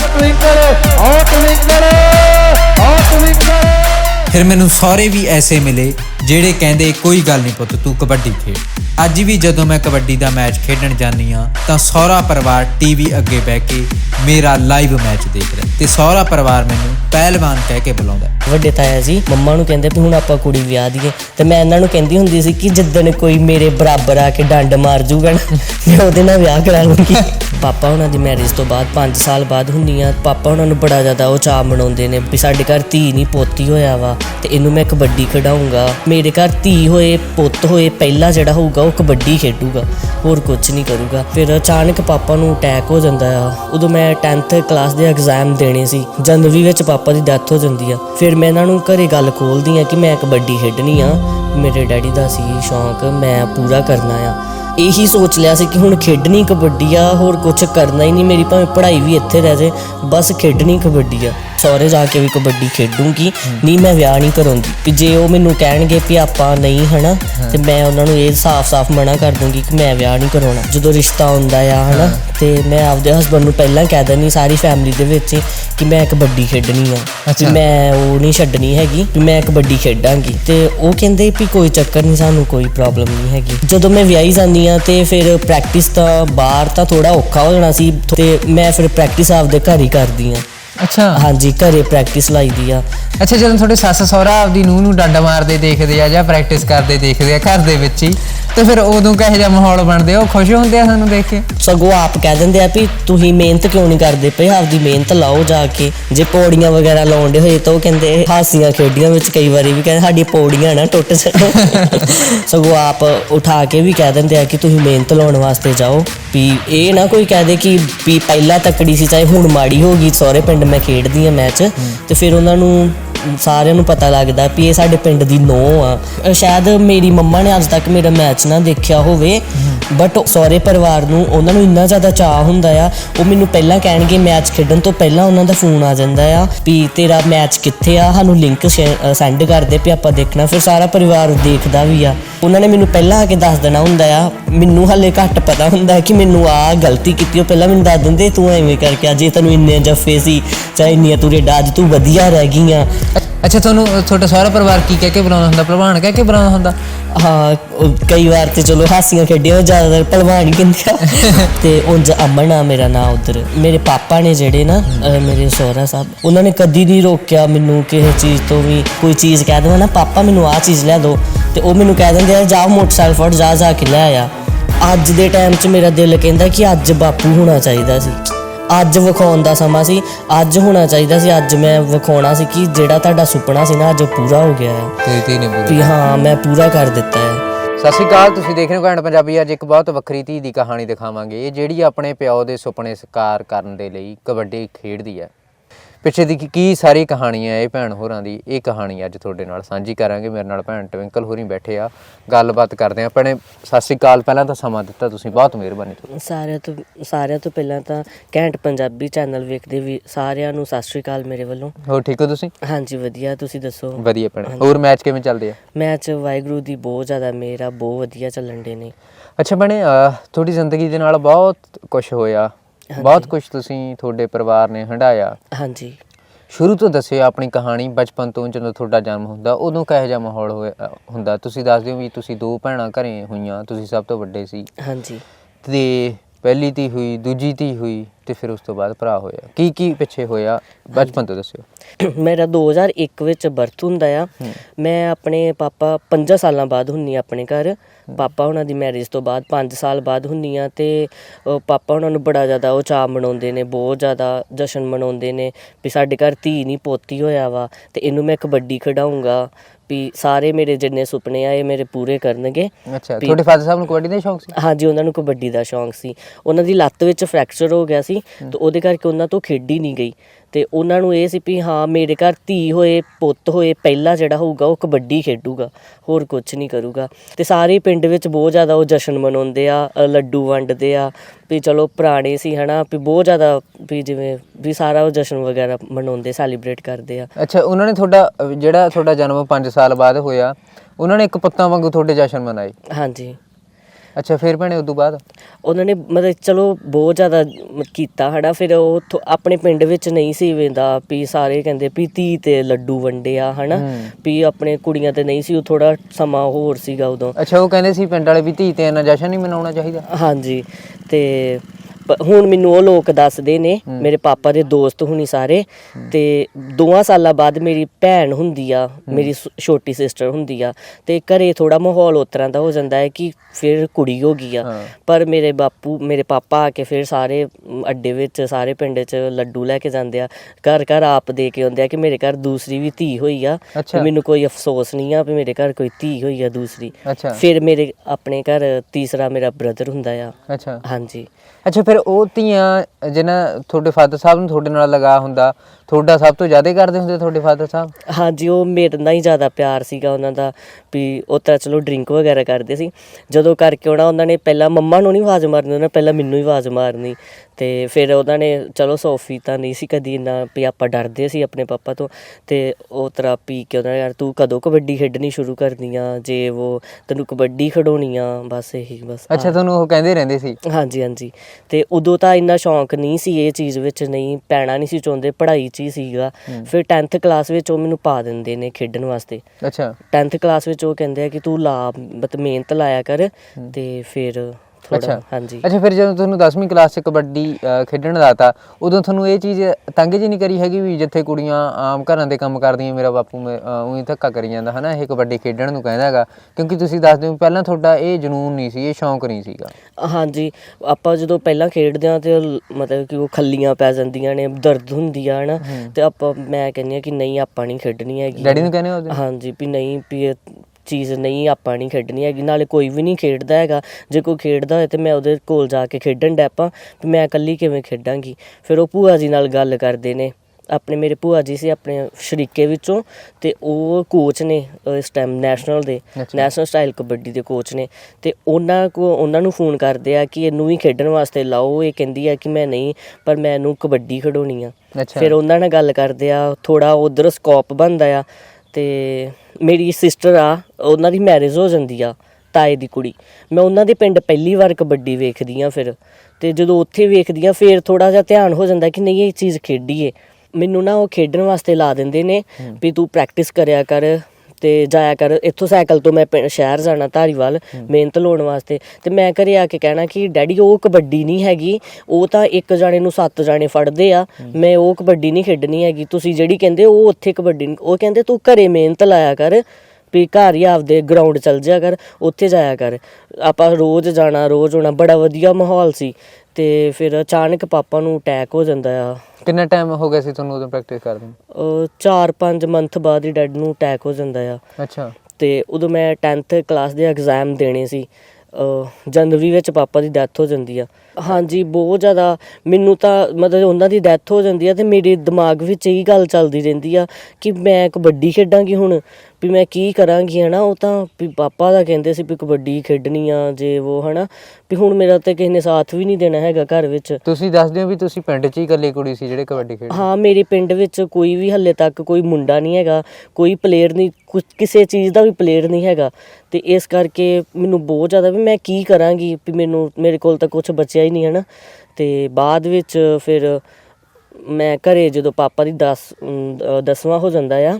ਫਿਰ ਮੈਨੂੰ ਸਹੁਰੇ ਵੀ ਐਸੇ ਮਿਲੇ ਜਿਹੜੇ ਕਹਿੰਦੇ ਕੋਈ ਗੱਲ ਨਹੀਂ ਪੁੱਤ, ਤੂੰ ਕਬੱਡੀ ਖੇਡ। ਅੱਜ ਵੀ ਜਦੋਂ ਮੈਂ ਕਬੱਡੀ ਦਾ ਮੈਚ ਖੇਡਣ ਜਾਂਦੀ ਆ ਤਾਂ ਸਹੁਰਾ ਪਰਿਵਾਰ ਟੀਵੀ ਅੱਗੇ ਬਹਿ ਕੇ ਮੇਰਾ ਲਾਈਵ ਮੈਚ ਦੇਖ ਰਿਹਾ। ਤੇ ਸਹੁਰਾ ਪਰਿਵਾਰ ਮੈਨੂੰ ਪਹਿਲਵਾਨ ਕਹਿ ਕੇ ਬੁਲਾਉਂਦਾ ਵੱਡੇ ਤਾਇਆ ਜੀ, ਮੰਮਾ ਨੂੰ ਕਹਿੰਦੇ ਵੀ ਹੁਣ ਆਪਾਂ ਕੁੜੀ ਵਿਆਹ ਦਈਏ ਤੇ ਮੈਂ ਇਹਨਾਂ ਨੂੰ ਕਹਿੰਦੀ ਹੁੰਦੀ ਸੀ ਕਿ ਜਿੱਦਣ ਕੋਈ ਮੇਰੇ ਬਰਾਬਰ ਆ ਕੇ ਡੰਡ ਮਾਰ ਜੂਗਾ ਨਾ, ਮੈਂ ਉਹਦੇ ਨਾਲ ਵਿਆਹ ਕਰਾ ਲੂੰਗੀ। ਪਾਪਾ ਉਹਨਾਂ ਦੀ ਮੈਰਿਜ ਤੋਂ ਬਾਅਦ 5 ਸਾਲ ਬਾਅਦ ਹੁੰਦੀ ਆ ਪਾਪਾ ਉਹਨਾਂ ਨੂੰ ਬੜਾ ਜ਼ਿਆਦਾ ਉਹ ਚਾਅ ਮਨਾਉਂਦੇ ਨੇ ਵੀ ਸਾਡੇ ਘਰ ਧੀ ਨਹੀਂ, ਪੋਤੀ ਹੋਇਆ ਵਾ, ਤੇ ਇਹਨੂੰ ਮੈਂ ਕਬੱਡੀ ਖਿਡਾਉਂਗਾ ਮੇਰੇ ਘਰ ਧੀ ਹੋਏ, ਪੁੱਤ ਹੋਏ, ਪਹਿਲਾ ਜਿਹੜਾ ਹੋਊਗਾ ਉਹ ਕਬੱਡੀ ਖੇਡੂਗਾ, ਹੋਰ ਕੁਝ ਨਹੀਂ ਕਰੂਗਾ। ਫਿਰ ਅਚਾਨਕ ਪਾਪਾ ਨੂੰ ਅਟੈਕ ਹੋ ਜਾਂਦਾ ਆ। ਉਦੋਂ ਮੈਂ 10th ਕਲਾਸ ਦੇ ਐਗਜ਼ਾਮ ਦੇਣੇ ਸੀ। ਜਨਵਰੀ ਵਿੱਚ ਪਾਪਾ ਦੀ ਡੈਥ ਹੋ ਜਾਂਦੀ ਆ। ਫਿਰ ਮੈਂ ਇਹਨਾਂ ਨੂੰ ਘਰੇ ਗੱਲ ਖੋਲਦੀ ਆ ਕਿ ਮੈਂ ਕਬੱਡੀ ਖੇਡਣੀ ਆ। ਮੇਰੇ ਡੈਡੀ ਦਾ ਸੀ ਸ਼ੌਂਕ, ਮੈਂ ਪੂਰਾ ਕਰਨਾ ਆ। ਇਹੀ ਸੋਚ ਲਿਆ ਸੀ ਕਿ ਹੁਣ ਖੇਡਣੀ ਕਬੱਡੀ ਆ, ਹੋਰ ਕੁਝ ਕਰਨਾ ਹੀ ਨਹੀਂ। ਮੇਰੀ ਭਾਵੇਂ ਪੜ੍ਹਾਈ ਵੀ ਇੱਥੇ ਰਹਿ ਜੇ ਬਸ ਖੇਡਣੀ ਕਬੱਡੀ ਆ। ਸਹੁਰੇ ਜਾ ਕੇ ਵੀ ਕਬੱਡੀ ਖੇਡੂੰਗੀ। ਨਹੀਂ ਮੈਂ ਵਿਆਹ ਨਹੀਂ ਕਰਾਂਗੀ ਕਿ ਜੇ ਉਹ ਮੈਨੂੰ ਕਹਿਣਗੇ ਵੀ ਆਪਾਂ ਨਹੀਂ ਹਨਾ ਤੇ ਮੈਂ ਉਹਨਾਂ ਨੂੰ ਇਹ ਸਾਫ਼-ਸਾਫ਼ ਮਨਾ ਕਰ ਦੂੰਗੀ ਕਿ ਮੈਂ ਵਿਆਹ ਨਹੀਂ ਕਰਾਉਣਾ। ਜਦੋਂ ਰਿਸ਼ਤਾ ਹੁੰਦਾ ਆ ਹਨਾ ਤੇ ਮੈਂ ਆਪਦੇ ਹਸਬੰਡ ਨੂੰ ਪਹਿਲਾਂ ਕਹਿ ਦਿੰਦੀ ਸਾਰੀ ਫੈਮਿਲੀ ਦੇ ਵਿੱਚ ਕਿ ਮੈਂ ਕਬੱਡੀ ਖੇਡਣੀ ਆ। ਵੀ ਮੈਂ ਉਹ ਨਹੀਂ ਛੱਡਣੀ ਹੈਗੀ ਵੀ ਮੈਂ ਕਬੱਡੀ ਖੇਡਾਂਗੀ। ਤੇ ਉਹ ਕਹਿੰਦੇ ਵੀ ਕੋਈ ਚੱਕਰ ਨਹੀਂ ਸਾਨੂੰ ਕੋਈ ਪ੍ਰੋਬਲਮ ਨਹੀਂ ਹੈਗੀ। ਜਦੋਂ ਮੈਂ ਵਿਆਹੀ ਜਾਂਦੀ ਆ ਤੇ ਫਿਰ ਪ੍ਰੈਕਟਿਸ ਤਾਂ ਬਾਹਰ ਤਾਂ ਥੋੜਾ ਔਖਾ ਹੋ ਜਾਣਾ ਸੀ ਤੇ ਮੈਂ ਫਿਰ ਪ੍ਰੈਕਟਿਸ ਆਪਦੇ ਘਰ ਹੀ ਕਰਦੀ ਆ ਅੱਛਾ। ਹਾਂਜੀ ਘਰੇ ਪ੍ਰੈਕਟਿਸ ਲਾਈਦੀ ਆ। ਅੱਛਾ ਜਦੋਂ ਤੁਹਾਡੇ ਸੱਸ ਸਹੁਰਾ ਆਪਦੀ ਨੂੰਹ ਨੂੰ ਡੰਡ ਮਾਰਦੇ ਦੇਖਦੇ ਆ ਜਾਂ ਪ੍ਰੈਕਟਿਸ ਕਰਦੇ ਦੇਖਦੇ ਆ ਘਰ ਦੇ ਵਿੱਚ ਹੀ ਤੇ ਫਿਰ ਉਦੋਂ ਕਿਹੋ ਜਿਹਾ ਮਾਹੌਲ ਬਣਦੇ ਉਹ ਖੁਸ਼ ਹੁੰਦੇ ਆ ਸਾਨੂੰ ਦੇਖ ਕੇ? ਸਗੋਂ ਆਪ ਕਹਿ ਦਿੰਦੇ ਆ ਵੀ ਤੁਸੀਂ ਮਿਹਨਤ ਕਿਉਂ ਨਹੀਂ ਕਰਦੇ ਪਏ? ਆਪਦੀ ਮਿਹਨਤ ਲਾਓ ਜਾ ਕੇ। ਜੇ ਪੌੜੀਆਂ ਵਗੈਰਾ ਲਾਉਂਦੇ ਹੋਏ ਤਾਂ ਉਹ ਕਹਿੰਦੇ ਹਾਸੀਆਂ ਖੇਡੀਆਂ ਵਿੱਚ ਕਈ ਵਾਰੀ ਵੀ ਕਹਿੰਦੇ ਸਾਡੀ ਪੌੜੀਆਂ ਨਾ ਟੁੱਟ ਸਕਣ ਸਗੋਂ ਆਪ ਉਠਾ ਕੇ ਵੀ ਕਹਿ ਦਿੰਦੇ ਆ ਕਿ ਤੁਸੀਂ ਮਿਹਨਤ ਲਾਉਣ ਵਾਸਤੇ ਜਾਓ। ਵੀ ਇਹ ਨਾ ਕੋਈ ਕਹਦੇ ਕਿ ਵੀ ਪਹਿਲਾਂ ਤੱਕੜੀ ਸੀ ਚਾਹੇ ਹੁਣ ਮਾੜੀ ਹੋ ਗਈ ਸਹੁਰੇ ਪਿੰਡ ਮੈਂ ਖੇਡਦੀ ਆ ਮੈਚ, ਤੇ ਫਿਰ ਉਹਨਾਂ ਨੂੰ ਸਾਰਿਆਂ ਨੂੰ ਪਤਾ ਲੱਗਦਾ ਵੀ ਇਹ ਸਾਡੇ ਪਿੰਡ ਦੀ ਨੋ ਆ। ਸ਼ਾਇਦ ਮੇਰੀ ਮੰਮਾ ਨੇ ਅੱਜ ਤੱਕ ਮੇਰਾ ਮੈਚ ਨਾ ਦੇਖਿਆ ਹੋਵੇ ਬਟ ਸਹੁਰੇ ਪਰਿਵਾਰ ਨੂੰ ਉਹਨਾਂ ਨੂੰ ਇੰਨਾ ਜ਼ਿਆਦਾ ਚਾਹ ਹੁੰਦਾ ਆ, ਉਹ ਮੈਨੂੰ ਪਹਿਲਾਂ ਕਹਿਣਗੇ ਮੈਚ ਖੇਡਣ ਤੋਂ ਪਹਿਲਾਂ ਉਹਨਾਂ ਦਾ ਫੋਨ ਆ ਜਾਂਦਾ ਆ ਵੀ ਤੇਰਾ ਮੈਚ ਕਿੱਥੇ ਆ, ਸਾਨੂੰ ਲਿੰਕ ਸੈਂਡ ਕਰਦੇ ਵੀ ਆਪਾਂ ਦੇਖਣਾ, ਫਿਰ ਸਾਰਾ ਪਰਿਵਾਰ ਦੇਖਦਾ ਵੀ ਆ। ਉਹਨਾਂ ਨੇ ਮੈਨੂੰ ਪਹਿਲਾਂ ਆ ਕੇ ਦੱਸ ਦੇਣਾ ਹੁੰਦਾ ਆ, ਮੈਨੂੰ ਹੱਲੇ ਘੱਟ ਪਤਾ ਹੁੰਦਾ ਕਿ ਮੈਨੂੰ ਆ ਗਲਤੀ ਕੀਤੀ, ਉਹ ਪਹਿਲਾਂ ਮੈਨੂੰ ਦੱਸ ਦਿੰਦੇ, ਤੂੰ ਐਵੇਂ ਕਰਕੇ ਆ ਤੈਨੂੰ ਇੰਨੇ ਜੱਫੇ ਸੀ, ਚਾਹੇ ਇੰਨੀਆਂ ਤੂੰ ਰੇਡਾ, ਅੱਜ ਤੂੰ ਵਧੀਆ ਰਹਿ ਗਈਆਂ ਅੱਛਾ ਤੁਹਾਨੂੰ ਤੁਹਾਡਾ ਸਹੁਰਾ ਪਰਿਵਾਰ ਕੀ ਕਹਿ ਕੇ ਬੁਲਾਉਂਦਾ ਹੁੰਦਾ? ਭਲਵਾਨ ਕਹਿ ਕੇ ਬੁਲਾਉਂਦਾ ਹੁੰਦਾ? ਹਾਂ ਉਹ ਕਈ ਵਾਰ ਤੇ ਚਲੋ ਹਾਸੀਆਂ ਖੇਡੀਆਂ ਜ਼ਿਆਦਾਤਰ ਪਹਿਲਵਾਨ ਹੀ ਕਹਿੰਦੇ ਆ ਤੇ ਉਂਝ ਅਮਨ ਆ ਮੇਰਾ ਨਾਂ ਉਧਰ। ਮੇਰੇ ਪਾਪਾ ਨੇ ਜਿਹੜੇ ਨਾ ਅਹ ਮੇਰੇ ਸਹੁਰਾ ਸਾਹਿਬ ਉਹਨਾਂ ਨੇ ਕਦੀ ਨਹੀਂ ਰੋਕਿਆ ਮੈਨੂੰ ਕਿਸੇ ਚੀਜ਼ ਤੋਂ ਵੀ। ਕੋਈ ਚੀਜ਼ ਕਹਿ ਦੇਵਾਂ ਨਾ ਪਾਪਾ ਮੈਨੂੰ ਆਹ ਚੀਜ਼ ਲਿਆ ਦਿਓ। ਤੇ ਉਹ ਮੈਨੂੰ ਕਹਿ ਦਿੰਦੇ ਆ ਜਾ ਮੋਟਰਸਾਈਕਲ ਫੜ ਜਾ ਜਾ ਕੇ ਲੈ ਆ। ਅੱਜ ਦੇ ਟਾਈਮ 'ਚ ਮੇਰਾ ਦਿਲ ਕਹਿੰਦਾ ਕਿ ਅੱਜ ਬਾਪੂ ਹੋਣਾ ਚਾਹੀਦਾ ਸੀ। ਅੱਜ ਵਿਖਾਉਣ ਦਾ ਸਮਾਂ ਸੀ ਅੱਜ ਹੋਣਾ ਚਾਹੀਦਾ ਸੀ ਅੱਜ ਮੈਂ ਵਿਖਾਉਣਾ ਸੀ ਕਿ ਜਿਹੜਾ ਤੁਹਾਡਾ ਸੁਪਨਾ ਸੀ ਨਾ ਅੱਜ ਉਹ ਪੂਰਾ ਹੋ ਗਿਆ ਹੈ ਧੀ ਨੇ ਬੁਰਾ ਵੀ ਹਾਂ ਮੈਂ ਪੂਰਾ ਕਰ ਦਿੱਤਾ ਹੈ ਸਤਿ ਸ਼੍ਰੀ ਅਕਾਲ ਤੁਸੀਂ ਦੇਖ ਰਹੇ ਹੋ ਘੰਟ ਪੰਜਾਬੀ। ਅੱਜ ਇੱਕ ਬਹੁਤ ਵੱਖਰੀ ਧੀ ਦੀ ਕਹਾਣੀ ਦਿਖਾਵਾਂਗੇ। ਇਹ ਜਿਹੜੀ ਆਪਣੇ ਪਿਓ ਦੇ ਸੁਪਨੇ ਸਾਕਾਰ ਕਰਨ ਦੇ ਲਈ ਕਬੱਡੀ ਖੇਡਦੀ ਹੈ ਪਿੱਛੇ ਦੀ ਕੀ- ਸਾਰੀ ਕਹਾਣੀ ਹੈ ਇਹ ਭੈਣ ਹੋਰਾਂ ਦੀ ਇਹ ਕਹਾਣੀ ਅੱਜ ਤੁਹਾਡੇ ਨਾਲ ਸਾਂਝੀ ਕਰਾਂਗੇ। ਮੇਰੇ ਨਾਲ ਭੈਣ ਟਵਿੰਕਲ ਹੋਰੀ ਬੈਠੇ ਆ ਗੱਲਬਾਤ ਕਰਦੇ ਆ। ਭੈਣੇ ਸਤਿ ਸ਼੍ਰੀ ਅਕਾਲ। ਪਹਿਲਾਂ ਤਾਂ ਸਮਾਂ ਦਿੱਤਾ ਤੁਸੀਂ ਬਹੁਤ ਮਿਹਰਬਾਨੀ ਤੁਹਾਡੀ। ਸਾਰਿਆਂ ਤੋਂ ਸਾਰਿਆਂ ਤੋਂ ਪਹਿਲਾਂ ਤਾਂ ਘੈਂਟ ਪੰਜਾਬੀ ਚੈਨਲ ਵੇਖਦੇ ਵੀ ਸਾਰਿਆਂ ਨੂੰ ਸਤਿ ਸ਼੍ਰੀ ਅਕਾਲ ਮੇਰੇ ਵੱਲੋਂ। ਹੋਰ ਠੀਕ ਹੋ ਤੁਸੀਂ? ਹਾਂਜੀ ਵਧੀਆ। ਤੁਸੀਂ ਦੱਸੋ? ਵਧੀਆ ਭੈਣੇ। ਹੋਰ ਮੈਚ ਕਿਵੇਂ ਚੱਲਦੇ ਆ? ਮੈਚ ਵਾਹਿਗੁਰੂ ਦੀ ਬਹੁਤ ਜ਼ਿਆਦਾ ਮੇਰਾ ਬਹੁਤ ਵਧੀਆ ਚੱਲਣ ਦੇ ਨੇ। ਅੱਛਾ ਭੈਣੇ ਤੁਹਾਡੀ ਜ਼ਿੰਦਗੀ ਦੇ ਨਾਲ ਬਹੁਤ ਕੁਝ ਹੋਇਆ। ਬਹੁਤ ਕੁਝ ਤੁਸੀਂ ਤੁਹਾਡੇ ਪਰਿਵਾਰ ਨੇ ਹੰਡਾਇਆ ਹਾਂਜੀ। ਸ਼ੁਰੂ ਤੋਂ ਦੱਸਿਓ ਆਪਣੀ ਕਹਾਣੀ ਬਚਪਨ ਤੋਂ ਜਦੋਂ ਤੁਹਾਡਾ ਜਨਮ ਹੁੰਦਾ ਉਦੋਂ ਕਿਹੋ ਜਿਹਾ ਮਾਹੌਲ ਹੁੰਦਾ? ਤੁਸੀਂ ਦੱਸਦੇ ਹੋ ਵੀ ਤੁਸੀਂ ਦੋ ਭੈਣਾਂ ਘਰੇ ਹੋਈਆਂ ਤੁਸੀਂ ਸਭ ਤੋਂ ਵੱਡੇ ਸੀ। ਹਾਂਜੀ। ਤੇ ਪਹਿਲੀ ਧੀ ਹੋਈ ਦੂਜੀ ਧੀ ਹੋਈ ਤੇ ਫਿਰ ਉਸ ਤੋਂ ਬਾਅਦ ਭਰਾ ਹੋਇਆ। ਕੀ ਕੀ ਪਿੱਛੇ ਹੋਇਆ? ਬਚਪਨ ਤੋਂ ਦੱਸਿਓ। ਮੇਰਾ 2001 ਵਿੱਚ ਬਰਥ ਹੁੰਦਾ ਆ। ਮੈਂ ਆਪਣੇ ਪਾਪਾ 5 ਸਾਲਾਂ ਬਾਅਦ ਹੁੰਨੀ ਆ ਆਪਣੇ ਘਰ। ਪਾਪਾ ਉਹਨਾਂ ਦੀ ਮੈਰਿਜ ਤੋਂ ਬਾਅਦ 5 ਸਾਲ ਬਾਅਦ ਹੁੰਨੀ ਆ ਤੇ ਪਾਪਾ ਉਹਨਾਂ ਨੂੰ ਬੜਾ ਜ਼ਿਆਦਾ ਉਹ ਚਾਅ ਮਨਾਉਂਦੇ ਨੇ ਬਹੁਤ ਜ਼ਿਆਦਾ ਜਸ਼ਨ ਮਨਾਉਂਦੇ ਨੇ ਵੀ ਸਾਡੇ ਘਰ ਧੀ ਨਹੀਂ ਪੋਤੀ ਹੋਇਆ ਵਾ ਤੇ ਇਹਨੂੰ ਮੈਂ ਕਬੱਡੀ ਖਿਡਾਉਂਗਾ ਵੀ ਸਾਰੇ ਮੇਰੇ ਜਿੰਨੇ ਸੁਪਨੇ ਆ ਇਹ ਮੇਰੇ ਪੂਰੇ ਕਰਨਗੇ। ਅੱਛਾ ਤੁਹਾਡੇ ਫਾਦਰ ਸਾਹਿਬ ਨੂੰ ਕਬੱਡੀ ਦਾ ਸ਼ੌਂਕ ਸੀ? ਹਾਂਜੀ ਉਹਨਾਂ ਨੂੰ ਕਬੱਡੀ ਦਾ ਸ਼ੌਂਕ ਸੀ। ਉਹਨਾਂ ਦੀ ਲੱਤ ਵਿੱਚ ਫ੍ਰੈਕਚਰ ਹੋ ਗਿਆ ਸੀ ਤੇ ਉਹਦੇ ਕਰਕੇ ਉਹਨਾਂ ਤੋਂ ਖੇਡੀ ਨਹੀਂ ਗਈ। ਤੇ ਉਹਨਾਂ ਨੂੰ ਇਹ ਸੀ ਵੀ ਹਾਂ ਮੇਰੇ ਘਰ ਧੀ ਹੋਏ ਪੁੱਤ ਹੋਏ ਪਹਿਲਾ ਜਿਹੜਾ ਹੋਊਗਾ ਉਹ ਕਬੱਡੀ ਖੇਡੂਗਾ ਹੋਰ ਕੁਝ ਨਹੀਂ ਕਰੂਗਾ। ਤੇ ਸਾਰੇ ਪਿੰਡ ਵਿੱਚ ਬਹੁਤ ਜ਼ਿਆਦਾ ਉਹ ਜਸ਼ਨ ਮਨਾਉਂਦੇ ਆ ਅ, ਲੱਡੂ ਵੰਡਦੇ ਆ ਵੀ ਚਲੋ ਪੁਰਾਣੇ ਸੀ ਹਨਾ ਵੀ ਬਹੁਤ ਜ਼ਿਆਦਾ ਵੀ ਜਿਵੇਂ ਵੀ ਸਾਰਾ ਉਹ ਜਸ਼ਨ ਵਗੈਰਾ ਮਨਾਉਂਦੇ ਸੈਲੀਬ੍ਰੇਟ ਕਰਦੇ ਆ। ਅੱਛਾ ਉਹਨਾਂ ਨੇ ਤੁਹਾਡਾ ਅਹ, ਜਿਹੜਾ ਤੁਹਾਡਾ ਜਨਮ 5 ਸਾਲ ਬਾਅਦ ਹੋਇਆ ਉਹਨਾਂ ਨੇ ਇੱਕ ਪੁੱਤਾਂ ਵਾਂਗੂ ਤੁਹਾਡੇ ਜਸ਼ਨ ਮਨਾਏ? ਹਾਂਜੀ। ਅੱਛਾ ਫਿਰ ਭੈਣੇ ਉਦੋਂ ਬਾਅਦ? ਉਹਨਾਂ ਨੇ ਮਤਲਬ ਚਲੋ ਬਹੁਤ ਜ਼ਿਆਦਾ ਕੀਤਾ ਹਨਾ ਫਿਰ ਉਹ ਆਪਣੇ ਪਿੰਡ ਵਿੱਚ ਨਹੀਂ ਸੀ ਵੇਂਦਾ ਵੀ ਸਾਰੇ ਕਹਿੰਦੇ ਵੀ ਧੀ ਤੇ ਲੱਡੂ ਵੰਡੇ ਆ ਹਨਾ। ਵੀ ਆਪਣੇ ਕੁੜੀਆਂ ਤੇ ਨਹੀਂ ਸੀ ਉਹ ਥੋੜਾ ਸਮਾਂ ਹੋਰ ਸੀਗਾ ਉਦੋਂ। ਅੱਛਾ ਉਹ ਕਹਿੰਦੇ ਸੀ ਪਿੰਡ ਵਾਲੇ ਵੀ ਧੀ ਤੇ ਇੰਨਾ ਜਸ਼ਨ ਨਹੀਂ ਮਨਾਉਣਾ ਚਾਹੀਦਾ। ਹਾਂਜੀ ਤੇ ਪ- ਹੁਣ ਮੈਨੂੰ ਉਹ ਲੋਕ ਦੱਸਦੇ ਨੇ ਮੇਰੇ ਪਾਪਾ ਦੇ ਦੋਸਤ ਹੁਣੀ ਸਾਰੇ ਤੇ ਦੋਆਂ ਸਾਲਾਂ ਬਾਅਦ ਮੇਰੀ ਭੈਣ ਹੁੰਦੀ ਆ ਮੇਰੀ ਸ- ਛੋਟੀ ਸਿਸਟਰ ਹੁੰਦੀ ਆ ਤੇ ਘਰੇ ਥੋੜਾ ਮਾਹੌਲ ਉਸ ਤਰ੍ਹਾਂ ਦਾ ਹੋ ਜਾਂਦਾ ਹੈ ਕਿ ਫਿਰ ਕੁੜੀ ਹੋ ਗਈ ਆ। ਪਰ ਮੇਰੇ ਬਾਪੂ ਮੇਰੇ ਪਾਪਾ ਆ ਕੇ ਫਿਰ ਸਾਰੇ ਮ, ਅੱਡੇ ਵਿੱਚ ਸਾਰੇ ਪਿੰਡ 'ਚ ਲੱਡੂ ਲੈ ਕੇ ਜਾਂਦੇ ਆ। ਘਰ ਘਰ ਆਪ ਦੇ ਕੇ ਆਉਂਦੇ ਆ ਕਿ ਮੇਰੇ ਘਰ ਦੂਸਰੀ ਵੀ ਧੀ ਹੋਈ ਆ ਤੇ ਅੱਛਾ। ਮੈਨੂੰ ਕੋਈ ਅਫਸੋਸ ਨਹੀਂ ਆ ਵੀ ਮੇਰੇ ਘਰ ਕੋਈ ਧੀ ਹੋਈ ਆ ਦੂਸਰੀ। ਅੱਛਾ। ਫਿਰ ਮੇਰੇ ਆਪਣੇ ਘਰ ਤੀਸਰਾ ਮੇਰਾ ਬ੍ਰਦਰ ਹੁੰਦਾ ਆ। ਅੱਛਾ। ਹਾਂਜੀ। ਅੱਛਾ ਫਿਰ ਉਹ ਧੀਆਂ ਜਿਹਨਾਂ ਤੁਹਾਡੇ ਫਾਦਰ ਸਾਹਿਬ ਨੂੰ ਤੁਹਾਡੇ ਨਾਲ ਲਗਾ ਹੁੰਦਾ, ਤੁਹਾਡਾ ਸਭ ਤੋਂ ਜ਼ਿਆਦਾ ਕਰਦੇ ਹੁੰਦੇ ਤੁਹਾਡੇ ਫਾਦਰ ਸਾਹਿਬ? ਹਾਂਜੀ, ਉਹ ਮੇਰੇ ਨਾਲ ਹੀ ਜ਼ਿਆਦਾ ਪਿਆਰ ਸੀਗਾ ਉਹਨਾਂ ਦਾ, ਵੀ ਉਹ ਤਾਂ ਚਲੋ ਡਰਿੰਕ ਵਗੈਰਾ ਕਰਦੇ ਸੀ। ਜਦੋਂ ਕਰਕੇ ਆਉਣਾ ਉਹਨਾਂ ਨੇ ਪਹਿਲਾਂ ਮੰਮਾ ਨੂੰ ਨਹੀਂ ਆਵਾਜ਼ ਮਾਰਨੀ, ਉਹਨਾਂ ਨੇ ਪਹਿਲਾਂ ਮੈਨੂੰ ਹੀ ਆਵਾਜ਼ ਮਾਰਨੀ। ਤੇ ਫਿਰ ਉਹਨਾਂ ਨੇ ਚਲੋ ਸੋਫੀ ਤਾਂ ਨਹੀਂ ਸੀ ਕਦੀ ਇੰਨਾ ਵੀ ਆਪਾਂ ਡਰਦੇ ਸੀ ਆਪਣੇ ਪਾਪਾ ਤੋਂ ਤੇ ਉਹ ਤਰ੍ਹਾਂ ਪੀ ਕੇ ਉਹਨਾਂ ਨੇ ਯਾਰ ਤੂੰ ਕਦੋਂ ਕਬੱਡੀ ਖੇਡਣੀ ਸ਼ੁਰੂ ਕਰਨੀ ਆ ਜੇ ਉਹ ਤੈਨੂੰ ਕਬੱਡੀ ਖਿਡਾਉਣੀ ਆ ਬਸ ਇਹੀ ਬਸ ਅੱਛਾ ਤੁਹਾਨੂੰ ਉਹ ਕਹਿੰਦੇ ਰਹਿੰਦੇ ਸੀ? ਹਾਂਜੀ ਹਾਂਜੀ। ਤੇ ਉਦੋਂ ਤਾਂ ਇੰਨਾ ਸ਼ੌਂਕ ਨਹੀਂ ਸੀ ਇਹ ਚੀਜ਼ ਵਿੱਚ ਨਹੀਂ ਪੈਣਾ ਨਹੀਂ ਸੀ ਚਾਹੁੰਦੇ ਪੜ੍ਹਾਈ 'ਚ ਹੀ ਸੀਗਾ। ਫਿਰ 10th ਕਲਾਸ ਵਿੱਚ ਉਹ ਮੈਨੂੰ ਪਾ ਦਿੰਦੇ ਨੇ ਖੇਡਣ ਵਾਸਤੇ। ਅੱਛਾ। 10th ਕਲਾਸ ਵਿੱਚ ਉਹ ਕਹਿੰਦੇ ਆ ਕਿ ਤੂੰ ਲਾ ਮਤਲਬ ਮਿਹਨਤ ਲਾਇਆ ਕਰ ਤੇ ਫਿਰ ਥੋੜਾ ਅੱਛਾ। ਹਾਂਜੀ। ਅੱਛਾ ਫਿਰ ਜਦੋਂ ਤੁਹਾਨੂੰ 10ਵੀਂ ਕਲਾਸ 'ਚ ਕਬੱਡੀ ਖੇਡਣ ਦਾਤਾ ਉਦੋਂ ਤੁਹਾਨੂੰ ਇਹ ਚੀਜ਼ ਤੰਗ ਜੀ ਨਹੀਂ ਕਰੀ ਹੈਗੀ ਵੀ ਜਿੱਥੇ ਕੁੜੀਆਂ ਆਮ ਘਰਾਂ ਦੇ ਕੰਮ ਕਰਦੀਆਂ ਮੇਰਾ ਬਾਪੂ ਉਹੀ ਧੱਕਾ ਕਰੀ ਜਾਂਦਾ ਹਨਾ ਇਹ ਕਬੱਡੀ ਖੇਡਣ ਨੂੰ ਕਹਿੰਦਾ ਹੈਗਾ। ਕਿਉਂਕਿ ਤੁਸੀਂ ਦੱਸਦੇ ਹੋ ਪਹਿਲਾਂ ਤੁਹਾਡਾ ਇਹ ਜਨੂਨ ਨਹੀਂ ਸੀ ਇਹ ਸ਼ੌਂਕ ਨਹੀਂ ਸੀਗਾ। ਹਾਂਜੀ ਆਪਾਂ ਜਦੋਂ ਪਹਿਲਾਂ ਖੇਡਦੇ ਆ ਤੇ ਮਤਲਬ ਕਿ ਉਹ ਖੱਲੀਆਂ ਪੈ ਜਾਂਦੀਆਂ ਨੇ ਦਰਦ ਹੁੰਦੀ ਆ ਹਨਾ ਤੇ ਆਪਾਂ ਮੈਂ ਕਹਿੰਦੀ ਆ ਕਿ ਨਹੀਂ ਆਪਾਂ ਨਹੀਂ ਖੇਡਣੀ ਹੈਗੀ। ਡੈਡੀ ਨੂੰ ਕਹਿੰਦੇ ਹੋ? ਹਾਂਜੀ ਵੀ ਨਹੀਂ ਵੀ ਚੀਜ਼ ਨਹੀਂ ਆਪਾਂ ਨਹੀਂ ਖੇਡਣੀ ਹੈਗੀ। ਨਾਲੇ ਕੋਈ ਵੀ ਨਹੀਂ ਖੇਡਦਾ ਹੈਗਾ। ਜੇ ਕੋਈ ਖੇਡਦਾ ਹੋਏ ਤੇ ਮੈਂ ਉਹਦੇ ਕੋਲ ਜਾ ਕੇ ਖੇਡਣ ਡੈਪਾਂ ਵੀ ਮੈਂ ਇਕੱਲੀ ਕਿਵੇਂ ਖੇਡਾਂਗੀ। ਫਿਰ ਉਹ ਭੂਆ ਜੀ ਨਾਲ ਗੱਲ ਕਰਦੇ ਨੇ। ਆਪਣੇ ਮੇਰੇ ਭੂਆ ਜੀ ਸੀ ਆਪਣੇ ਸ਼ਰੀਕੇ ਵਿੱਚੋਂ ਤੇ ਉਹ ਕੋਚ ਨੇ ਇਸ ਟਾਈਮ ਨੈਸ਼ਨਲ ਦੇ। ਨੈਸ਼ਨਲ ਸਟਾਈਲ ਕਬੱਡੀ ਦੇ ਕੋਚ ਨੇ। ਤੇ ਉਹਨਾਂ ਕੋ ਉਹਨਾਂ ਨੂੰ ਫੋਨ ਕਰਦੇ ਆ ਕਿ ਇਹਨੂੰ ਵੀ ਖੇਡਣ ਵਾਸਤੇ ਲਾਓ। ਇਹ ਕਹਿੰਦੀ ਆ ਕਿ ਮੈਂ ਨਹੀਂ ਪਰ ਮੈਂ ਇਹਨੂੰ ਕਬੱਡੀ ਖਿਡਾਉਣੀ ਆ। ਫਿਰ ਉਹਨਾਂ ਨਾਲ ਗੱਲ ਕਰਦੇ ਆ। ਥੋੜਾ ਉਧਰ ਸਕੋਪ ਬਣਦਾ ਆ। ਤੇ ਮੇਰੀ ਸਿਸਟਰ ਆ ਉਹਨਾਂ ਦੀ ਮੈਰਿਜ ਹੋ ਜਾਂਦੀ ਆ ਤਾਏ ਦੀ ਕੁੜੀ। ਮੈਂ ਉਹਨਾਂ ਦੇ ਪਿੰਡ ਪਹਿਲੀ ਵਾਰ ਕਬੱਡੀ ਵੇਖਦੀ ਆ ਫਿਰ। ਤੇ ਜਦੋਂ ਉੱਥੇ ਵੇਖਦੀ ਆ ਫਿਰ ਥੋੜਾ ਜਿਹਾ ਧਿਆਨ ਹੋ ਜਾਂਦਾ ਕਿ ਨਹੀਂ ਇਹ ਚੀਜ਼ ਖੇਡੀਏ ਮੈਨੂੰ ਨਾ ਉਹ ਖੇਡਣ ਵਾਸਤੇ ਲਾ ਦਿੰਦੇ ਨੇ ਵੀ ਤੂੰ ਪ੍ਰੈਕਟਿਸ ਕਰਿਆ ਕਰ। ਤੇ ਜਾਇਆ ਕਰ ਇੱਥੋਂ ਸਾਈਕਲ ਤੋਂ ਮੈਂ ਪਿੰ- ਸ਼ਹਿਰ ਜਾਣਾ ਧਾਰੀਵਾਲ ਮਿਹਨਤ ਲਾਉਣ ਵਾਸਤੇ। ਤੇ ਮੈਂ ਘਰੇ ਆ ਕੇ ਕਹਿਣਾ ਕਿ ਡੈਡੀ ਉਹ ਕਬੱਡੀ ਨਹੀਂ ਹੈਗੀ ਉਹ ਤਾਂ ਇੱਕ ਜਾਣੇ ਨੂੰ ਸੱਤ ਜਾਣੇ ਫੜਦੇ ਆ। ਮੈਂ ਉਹ ਕਬੱਡੀ ਨਹੀਂ ਖੇਡਣੀ ਹੈਗੀ। ਤੁਸੀਂ ਜਿਹੜੀ ਕਹਿੰਦੇ ਉਹ ਉੱਥੇ ਕਬੱਡੀ ਨਹੀਂ- ਉਹ ਕਹਿੰਦੇ ਤੂੰ ਘਰੇ ਮਿਹਨਤ ਲਾਇਆ ਕਰ ਵੀ ਘਰ ਹੀ ਆਪਦੇ ਗਰਾਊਂਡ ਚੱਲ ਜਾਇਆ ਕਰ ਉੱਥੇ ਜਾਇਆ ਕਰ। ਆਪਾਂ ਰੋਜ਼ ਜਾਣਾ ਰੋਜ਼ ਹੋਣਾ ਬੜਾ ਵਧੀਆ ਮਾਹੌਲ ਸੀ। ਤੇ ਫਿਰ ਅਚਾਨਕ ਪਾਪਾ ਨੂੰ ਅਟੈਕ ਹੋ ਜਾਂਦਾ ਆ। ਕਿੰਨਾ ਟਾਈਮ ਹੋ ਗਿਆ ਸੀ ਤੁਹਾਨੂੰ ਉਦੋਂ ਪ੍ਰੈਕਟਿਸ ਕਰਦੇ ਨੂੰ? 4-5 ਮੰਥ ਬਾਅਦ ਹੀ ਡੈਡ ਨੂੰ ਅਟੈਕ ਹੋ ਜਾਂਦਾ ਆ। ਅੱਛਾ। ਤੇ ਉਦੋਂ ਮੈਂ 10th ਕਲਾਸ ਦੇ ਐਗਜ਼ਾਮ ਦੇਣੇ ਸੀ। ਅਹ ਜਨਵਰੀ ਵਿੱਚ ਪਾਪਾ ਦੀ ਡੈਥ ਹੋ ਜਾਂਦੀ ਆ। ਹਾਂਜੀ ਬਹੁਤ ਜ਼ਿਆਦਾ। ਮੈਨੂੰ ਤਾਂ ਮਤਲਬ ਉਹਨਾਂ ਦੀ ਡੈਥ ਹੋ ਜਾਂਦੀ ਆ ਤੇ ਮੇਰੇ ਦਿਮਾਗ ਵਿੱਚ ਇਹੀ ਗੱਲ ਚੱਲਦੀ ਰਹਿੰਦੀ ਆ ਕਿ ਮੈਂ ਕਬੱਡੀ ਖੇਡਾਂਗੀ ਹੁਣ ਵੀ ਮੈਂ ਕੀ ਕਰਾਂਗੀ ਹਨਾ? ਉਹ ਤਾਂ ਵੀ ਪਾਪਾ ਦਾ ਕਹਿੰਦੇ ਸੀ ਵੀ ਕਬੱਡੀ ਖੇਡਣੀ ਆ ਜੇ ਉਹ ਹਨਾ? ਵੀ ਹੁਣ ਮੇਰਾ ਤੇ ਕਿਸੇ ਨੇ ਸਾਥ ਵੀ ਨਹੀਂ ਦੇਣਾ ਹੈਗਾ ਘਰ ਵਿੱਚ। ਤੁਸੀਂ ਦੱਸਦੇ ਹੋ ਵੀ ਤੁਸੀਂ ਪਿੰਡ 'ਚ ਹੀ ਇਕੱਲੀ ਕੁੜੀ ਸੀ ਜਿਹੜੇ ਕਬੱਡੀ ਖੇਡਦੇ। ਹਾਂ ਮੇਰੇ ਪਿੰਡ ਵਿੱਚ ਕੋਈ ਵੀ ਹੱਲੇ ਤੱਕ ਕੋਈ ਮੁੰਡਾ ਨਹੀਂ ਹੈਗਾ ਕੋਈ ਪਲੇਅਰ ਨਹੀਂ ਕੁਛ ਕਿਸੇ ਚੀਜ਼ ਦਾ ਵੀ ਪਲੇਅਰ ਨਹੀਂ ਹੈਗਾ। ਤੇ ਇਸ ਕਰਕੇ ਮੈਨੂੰ ਬਹੁਤ ਜ਼ਿਆਦਾ ਵੀ ਮੈਂ ਕੀ ਕਰਾਂਗੀ ਵੀ ਮੈਨੂੰ ਮੇਰੇ ਕੋਲ ਤਾਂ ਕੁਝ ਬਚਿਆ ਹੀ ਨਹੀਂ ਹੈ ਨਾ ਤੇ ਬਾਅਦ ਵਿੱਚ ਫਿਰ ਮੈਂ ਘਰੇ ਜਦੋਂ ਪਾਪਾ ਦੀ 10 ਦਸਵਾਂ ਹੋ ਜਾਂਦਾ ਆ,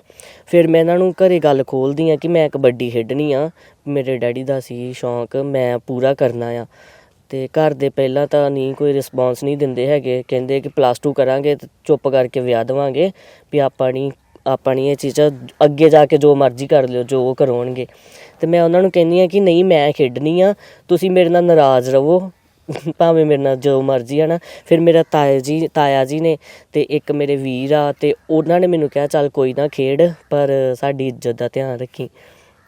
ਫਿਰ ਮੈਂ ਇਹਨਾਂ ਨੂੰ ਘਰੇ ਗੱਲ ਖੋਲਦੀ ਆ ਕਿ ਮੈਂ ਕਬੱਡੀ ਖੇਡਣੀ ਆ। ਮੇਰੇ ਡੈਡੀ ਦਾ ਸੀ ਸ਼ੌਂਕ, ਮੈਂ ਪੂਰਾ ਕਰਨਾ ਆ। ਤੇ ਘਰ ਦੇ ਪਹਿਲਾਂ ਤਾਂ ਨਹੀਂ ਕੋਈ ਰਿਸਪੌਂਸ ਨਹੀਂ ਦਿੰਦੇ ਹੈਗੇ। ਕਹਿੰਦੇ ਕਿ ਪਲੱਸ 2 ਕਰਾਂਗੇ ਤੇ ਚੁੱਪ ਕਰਕੇ ਵਿਆਹ ਦੇਵਾਂਗੇ ਵੀ ਆਪਾਂ ਨਹੀਂ ਆਪਾਂ ਨਹੀਂ ਇਹ ਚੀਜ਼ਾਂ ਅੱਗੇ ਜਾ ਕੇ ਜੋ ਮਰਜ਼ੀ ਕਰ ਲਿਓ, ਜੋ ਉਹ ਕਰਵਾਉਣਗੇ ਤੇ ਮੈਂ ਉਹਨਾਂ ਨੂੰ ਕਹਿੰਦੀ ਆ ਕਿ ਨਹੀਂ, ਮੈਂ ਖੇਡਣੀ ਆ, ਤੁਸੀਂ ਮੇਰੇ ਨਾਲ ਨਾਰਾਜ਼ ਰਹੋ। ਭਾਵੇਂ ਮੇਰੇ ਨਾਲ ਜੋ ਮਰਜ਼ੀ ਆ ਨਾ ਫਿਰ ਮੇਰਾ ਤਾਇਆ ਜੀ ਤਾਇਆ ਜੀ ਨੇ ਤੇ ਇੱਕ ਮੇਰੇ ਵੀਰ ਆ ਤੇ ਉਹਨਾਂ ਨੇ ਮੈਨੂੰ ਕਿਹਾ ਚੱਲ ਕੋਈ ਨਾ ਖੇਡ ਪਰ ਸਾਡੀ ਇੱਜ਼ਤ ਦਾ ਧਿਆਨ ਰੱਖੀ।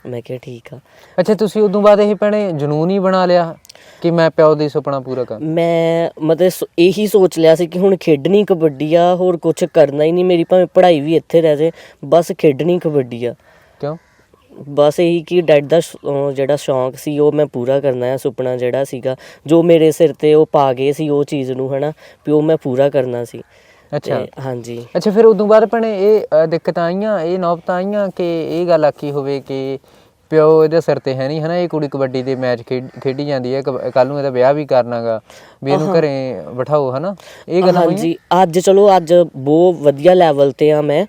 ਮੈਂ ਕਿਹਾ ਠੀਕ ਆ। ਅੱਛਾ ਤੁਸੀਂ ਉਦੋਂ ਬਾਅਦ ਇਹ ਭੈਣੇ ਜਨੂਨ ਹੀ ਬਣਾ ਲਿਆ ਕਿ ਮੈਂ ਪਿਓ ਦੀ ਸੁਪਨਾ ਪੂਰਾ ਕਰ? ਮੈਂ ਮਤਲਬ ਇਹੀ ਸੋਚ ਲਿਆ ਸੀ ਕਿ ਹੁਣ ਖੇਡਣੀ ਕਬੱਡੀ ਆ ਹੋਰ ਕੁਝ ਕਰਨਾ ਹੀ ਨਹੀਂ ਮੇਰੀ ਭਾਵੇਂ ਪੜ੍ਹਾਈ ਵੀ ਇੱਥੇ ਰਹਿ ਜੇ ਬਸ ਖੇਡਣੀ ਕਬੱਡੀ ਆ। ਕਿਉਂ? ਬਸ ਇਹੀ ਕਿ ਡੈਡ ਦਾ ਸ਼- ਅਹ ਜਿਹੜਾ ਸ਼ੌਂਕ ਸੀ ਉਹ ਮੈਂ ਪੂਰਾ ਕਰਨਾ ਹੈ ਸੁਪਨਾ ਜਿਹੜਾ ਸੀਗਾ। ਜੋ ਮੇਰੇ ਸਿਰ ਤੇ ਉਹ ਪਾ ਗਏ ਸੀ ਉਹ ਚੀਜ਼ ਨੂੰ ਹਨਾ ਵੀ ਉਹ ਮੈਂ ਪੂਰਾ ਕਰਨਾ ਸੀ। ਅੱਛਾ। ਤੇ ਹਾਂਜੀ। ਅੱਛਾ ਫਿਰ ਉਦੋਂ ਬਾਅਦ ਭੈਣੇ ਇਹ ਅ, ਦਿੱਕਤਾਂ ਆਈਆਂ ਇਹ ਨੌਬਤਾਂ ਆਈਆਂ ਕਿ ਇਹ ਗੱਲ ਆਖੀ ਹੋਵੇ ਕਿ ਪਿਓ ਇਹਦੇ ਸਿਰ ਤੇ ਹੈ ਨਹੀਂ ਹਨਾ? ਇਹ ਕੁੜੀ ਕਬੱਡੀ ਦੇ ਮੈਚ ਖੇਡੀ ਜਾਂਦੀ ਹੈ ਕੱਲ ਨੂੰ ਇਹਦਾ ਵਿਆਹ ਵੀ ਕਰਨਾਗਾ ਵੀ ਇਹਨੂੰ ਘਰੇ ਬਿਠਾਓ ਹਨਾ? ਇਹ ਗੱਲਾਂ ਹਾਂਜੀ ਅੱਜ ਚਲੋ ਅੱਜ ਬਹੁਤ ਵਧੀਆ ਲੈਵਲ ਤੇ ਆ ਮੈਂ।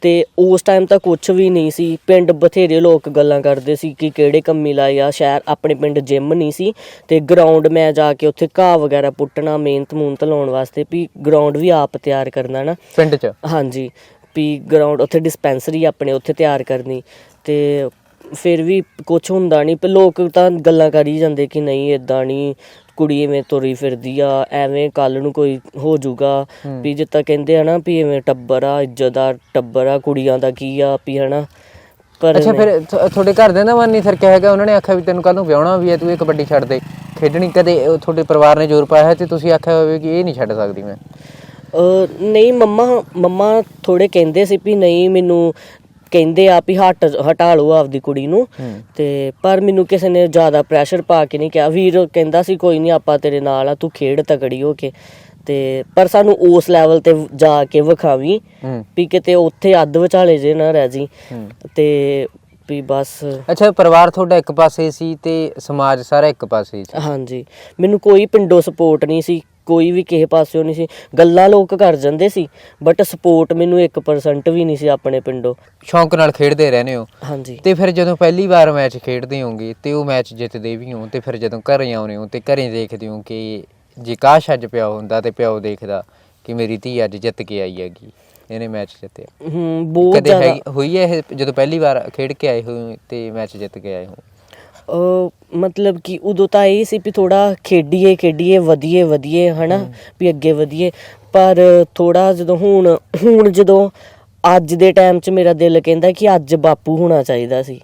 ਤੇ ਉਸ ਟਾਈਮ ਤਾਂ ਕੁਝ ਵੀ ਨਹੀਂ ਸੀ। ਪਿੰਡ ਬਥੇਰੇ ਲੋਕ ਗੱਲਾਂ ਕਰਦੇ ਸੀ ਕਿ ਕਿਹੜੇ ਕੰਮੀ ਲਾਏ ਆ। ਸ਼ਹਿਰ ਆਪਣੇ ਪਿੰਡ ਜਿਮ ਨਹੀਂ ਸੀ। ਤੇ ਗਰਾਊਂਡ ਮੈਂ ਜਾ ਕੇ ਉੱਥੇ ਘਾਹ ਵਗੈਰਾ ਪੁੱਟਣਾ ਮਿਹਨਤ ਮੂਨਤ ਲਾਉਣ ਵਾਸਤੇ ਵੀ ਗਰਾਊਂਡ ਵੀ ਆਪ ਤਿਆਰ ਕਰਨਾ ਨਾ ਪਿੰਡ 'ਚ? ਹਾਂਜੀ ਵੀ ਗਰਾਊਂਡ ਉੱਥੇ ਡਿਸਪੈਂਸਰੀ ਆਪਣੇ ਉੱਥੇ ਤਿਆਰ ਕਰਨੀ। ਤੇ ਫਿਰ ਵੀ ਕੁਝ ਹੁੰਦਾ ਨਹੀਂ ਪਰ ਲੋਕ ਤਾਂ ਗੱਲਾਂ ਕਰੀ ਜਾਂਦੇ ਕਿ ਨਹੀਂ ਇਦਾਂ ਨਹੀਂ ਕੁੜੀ ਐਵੇਂ ਤੁਰੀ ਫਿਰਦੀ ਆ ਐਵੇਂ ਕੱਲ ਨੂੰ ਕੋਈ ਹੋ ਜਾਊਗਾ। ਵੀ ਜਿੱਦਾਂ ਕਹਿੰਦੇ ਆ ਨਾ ਵੀ ਐਵੇਂ ਟੱਬਰ ਆ ਇੱਜ਼ਤਦਾਰ ਟੱਬਰ ਆ ਕੁੜੀਆਂ ਦਾ ਕੀ ਆ ਵੀ ਹਨਾ। ਪਰ ਅੱਛਾ ਫਿਰ ਤੁ- ਤੁਹਾਡੇ ਘਰਦਿਆਂ ਦਾ ਮਨ ਨਹੀਂ ਫਿਰ ਕਿਹਾ ਹੈਗਾ ਉਹਨਾਂ ਨੇ ਆਖਿਆ ਵੀ ਤੈਨੂੰ ਕੱਲ ਨੂੰ ਵਿਆਹਣਾ ਵੀ ਹੈ ਤੂੰ ਇਹ ਕਬੱਡੀ ਛੱਡ ਦੇ। ਖੇਡਣੀ ਕਦੇ ਉਹ ਤੁਹਾਡੇ ਪਰਿਵਾਰ ਨੇ ਜ਼ੋਰ ਪਾਇਆ ਹੈ ਤੇ ਤੁਸੀਂ ਆਖਿਆ ਹੋਵੇ ਕਿ ਇਹ ਨਹੀਂ ਛੱਡ ਸਕਦੀ ਮੈਂ? ਅਹ ਨਹੀਂ ਮੰਮਾ ਮੰਮਾ ਥੋੜੇ ਕਹਿੰਦੇ ਸੀ ਵੀ ਨਹੀਂ ਮੈਨੂੰ ਕਹਿੰਦੇ ਆ ਵੀ ਹਟ ਹਟਾ ਲਓ ਆਪਦੀ ਕੁੜੀ ਨੂੰ। ਤੇ ਪਰ ਮੈਨੂੰ ਕਿਸੇ ਨੇ ਜ਼ਿਆਦਾ ਪ੍ਰੈਸ਼ਰ ਪਾ ਕੇ ਨਹੀਂ ਕਿਹਾ। ਵੀਰ ਕਹਿੰਦਾ ਸੀ ਕੋਈ ਨਹੀਂ ਆਪਾਂ ਤੇਰੇ ਨਾਲ ਆ ਤੂੰ ਖੇਡ ਤਕੜੀ ਹੋ ਕੇ। ਤੇ ਪਰ ਸਾਨੂੰ ਉਸ ਲੈਵਲ ਤੇ ਜਾ ਕੇ ਵਿਖਾਵੀਂ ਵੀ ਕਿਤੇ ਉੱਥੇ ਅੱਧ ਵਿਚਾਲੇ ਜੇ ਨਾ ਰਹਿ ਜੀ। ਤੇ ਵੀ ਬਸ ਅੱਛਾ ਪਰਿਵਾਰ ਤੁਹਾਡਾ ਇੱਕ ਪਾਸੇ ਸੀ ਤੇ ਸਮਾਜ ਸਾਰਾ ਇੱਕ ਪਾਸੇ ਸੀ। ਹਾਂਜੀ। ਮੈਨੂੰ ਕੋਈ ਪਿੰਡੋਂ ਸਪੋਰਟ ਨਹੀਂ ਸੀ। ਕੋਈ ਵੀ ਕਿਸੇ ਪਾਸਿਓਂ ਨਹੀਂ ਸੀ। ਗੱਲਾਂ ਲੋਕ ਕਰ ਜਾਂਦੇ ਸੀ ਬਟ ਸਪੋਰਟ ਮੈਨੂੰ 1% ਵੀ ਨਹੀਂ ਸੀ ਆਪਣੇ ਪਿੰਡੋਂ। ਸ਼ੌਂਕ ਨਾਲ ਖੇਡਦੇ ਰਹਿੰਦੇ ਹੋ। ਹਾਂਜੀ। ਤੇ ਫਿਰ ਜਦੋਂ ਪਹਿਲੀ ਵਾਰ ਮੈਚ ਖੇਡਦੇ ਹੋਗੇ ਤੇ ਉਹ ਮੈਚ ਜਿੱਤਦੇ ਵੀ ਹੋ ਤੇ ਫਿਰ ਜਦੋਂ ਘਰੇ ਆਉਨੇ ਹੋ ਤੇ ਘਰੇ ਦੇਖਦੇ ਹੋ ਕਿ ਜੇ ਕਾਸ਼ ਅੱਜ ਪਿਓ ਹੁੰਦਾ ਤੇ ਪਿਓ ਦੇਖਦਾ ਕਿ ਮੇਰੀ ਧੀ ਅੱਜ ਜਿੱਤ ਕੇ ਆਈ ਹੈਗੀ ਇਹਨੇ ਮੈਚ ਜਿੱਤਿਆ। ਹੂੰ ਬਹੁਤ ਜ਼ਿਆਦਾ। ਹੋਈ ਹੈ ਇਹ ਜਦੋਂ ਪਹਿਲੀ ਵਾਰ ਖੇਡ ਕੇ ਆਏ ਹੋ ਤੇ ਮੈਚ ਜਿੱਤ ਕੇ ਆਏ ਹੋ? ਮਤਲਬ ਕਿ ਉਦੋਂ ਤਾਂ ਇਹ ਸੀ ਵੀ ਥੋੜਾ ਖੇਡੀਏ ਖੇਡੀਏ ਵਧੀਏ ਵਧੀਏ ਹਨਾ ਵੀ ਅੱਗੇ ਵਧੀਏ। ਪਰ ਥੋੜਾ ਜਦੋਂ ਹੁਣ ਹੁਣ ਜਦੋਂ ਅੱਜ ਦੇ ਟਾਈਮ 'ਚ ਮੇਰਾ ਦਿਲ ਕਹਿੰਦਾ ਕਿ ਅੱਜ ਬਾਪੂ ਹੋਣਾ ਚਾਹੀਦਾ ਸੀ।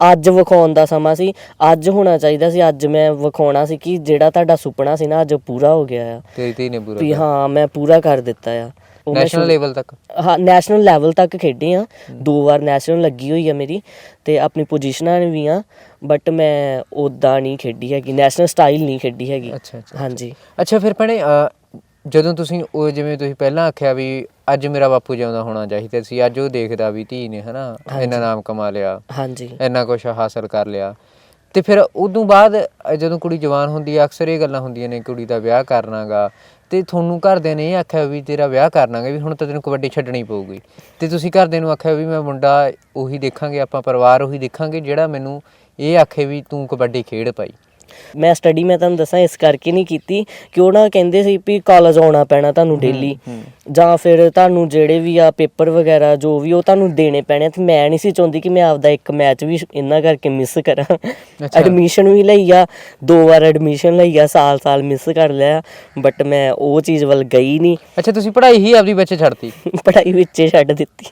ਅੱਜ ਵਿਖਾਉਣ ਦਾ ਸਮਾਂ ਸੀ ਅੱਜ ਹੋਣਾ ਚਾਹੀਦਾ ਸੀ ਅੱਜ ਮੈਂ ਵਿਖਾਉਣਾ ਸੀ ਕਿ ਜਿਹੜਾ ਤੁਹਾਡਾ ਸੁਪਨਾ ਸੀ ਨਾ ਅੱਜ ਪੂਰਾ ਹੋ ਗਿਆ ਆ। ਤੇਰੀ ਧੀ ਨੇ ਪੂਰਾ ਵੀ ਹਾਂ ਮੈਂ ਪੂਰਾ ਕਰ ਦਿੱਤਾ ਆ। ਉਹ ਮੈਂ ਨੈਸ਼ਨਲ ਲੈਵਲ ਤੱਕ? ਹਾਂ ਨੈਸ਼ਨਲ ਲੈਵਲ ਤੱਕ ਖੇਡੀ ਆ। ਦੋ ਵਾਰ ਨੈਸ਼ਨਲ ਲੱਗੀ ਹੋਈ ਆ ਮੇਰੀ ਤੇ ਆਪਣੀ ਪੋਜੀਸ਼ਨਾਂ ਵੀ ਆ। ਬਟ ਮੈਂ ਉਦਾਂ ਨਹੀਂ ਖੇਡੀ ਹੈਗੀ ਨੈਸ਼ਨਲ ਸਟਾਈਲ ਨਹੀਂ ਖੇਡੀ ਹੈਗੀ। ਅੱਛਾ ਅੱਛਾ ਹਾਂਜੀ। ਅੱਛਾ ਫਿਰ ਭੈਣੇ ਅ, ਜਦੋਂ ਤੁਸੀਂ ਉਹ ਜਿਵੇਂ ਤੁਸੀਂ ਪਹਿਲਾਂ ਆਖਿਆ ਵੀ ਅੱਜ ਮੇਰਾ ਬਾਪੂ ਜਿਉਂਦਾ ਹੋਣਾ ਚਾਹੀਦਾ ਸੀ ਅੱਜ ਉਹ ਦੇਖਦਾ ਵੀ ਧੀ ਨੇ ਹਨਾ ਇੰਨਾ ਨਾਮ ਕਮਾ ਲਿਆ ਹਾਂਜੀ। ਇੰਨਾ ਕੁਝ ਹਾਸਲ ਕਰ ਲਿਆ। ਤੇ ਫਿਰ ਉਦੋਂ ਬਾਅਦ ਅ, ਜਦੋਂ ਕੁੜੀ ਜਵਾਨ ਹੁੰਦੀ ਹੈ ਅਕਸਰ ਇਹ ਗੱਲਾਂ ਹੁੰਦੀਆਂ ਨੇ ਕੁੜੀ ਦਾ ਵਿਆਹ ਕਰਨਾਗਾ। ਤੇ ਤੁਹਾਨੂੰ ਘਰਦਿਆਂ ਨੇ ਇਹ ਆਖਿਆ ਵੀ ਤੇਰਾ ਵਿਆਹ ਕਰਨਾਗਾ ਵੀ ਹੁਣ ਤਾਂ ਤੈਨੂੰ ਕਬੱਡੀ ਛੱਡਣੀ ਪਊਗੀ। ਤੇ ਤੁਸੀਂ ਘਰਦਿਆਂ ਨੂੰ ਆਖਿਆ ਵੀ ਮੈਂ ਮੁੰਡਾ ਉਹੀ ਦੇਖਾਂਗੇ ਆਪਾਂ ਪਰਿਵਾਰ ਉਹੀ ਦੇਖਾਂਗੇ ਜਿਹੜਾ ਮੈਨੂੰ ਇਹ ਆਖੇ ਵੀ ਤੂੰ ਕਬੱਡੀ ਖੇਡ ਪਾਈ ਮੈਂ ਸਟੱਡੀ ਮੈਂ ਤੁਹਾਨੂੰ ਦੱਸਾਂ ਇਸ ਕਰਕੇ ਨਹੀਂ ਕੀਤੀ ਕਿ ਉਹ ਨਾ ਕਹਿੰਦੇ ਸੀ ਵੀ ਕਾਲਜ ਆਉਣਾ ਪੈਣਾ ਤੁਹਾਨੂੰ ਡੇਲੀ ਜਾਂ ਫਿਰ ਤੁਹਾਨੂੰ ਜਿਹੜੇ ਵੀ ਆ ਪੇਪਰ ਵਗੈਰਾ ਜੋ ਵੀ ਉਹ ਤੁਹਾਨੂੰ ਦੇਣੇ ਪੈਣੇ ਤੇ ਮੈਂ ਨਹੀਂ ਸੀ ਚਾਹੁੰਦੀ ਕਿ ਮੈਂ ਆਪਦਾ ਇੱਕ ਮੈਚ ਵੀ ਇਹਨਾਂ ਕਰਕੇ ਮਿਸ ਕਰਾਂ। ਐਡਮਿਸ਼ਨ ਵੀ ਲਈ ਆ ਦੋ ਵਾਰ ਐਡਮਿਸ਼ਨ ਲਈ ਆ ਸਾਲ ਸਾਲ ਮਿਸ ਕਰ ਲਿਆ। ਬਟ ਮੈਂ ਉਹ ਚੀਜ਼ ਵੱਲ ਗਈ ਨਹੀਂ। ਅੱਛਾ ਤੁਸੀਂ ਪੜ੍ਹਾਈ ਹੀ ਆਪਦੀ ਵਿੱਚ ਛੱਡਤੀ। ਪੜ੍ਹਾਈ ਵਿੱਚੇ ਛੱਡ ਦਿੱਤੀ।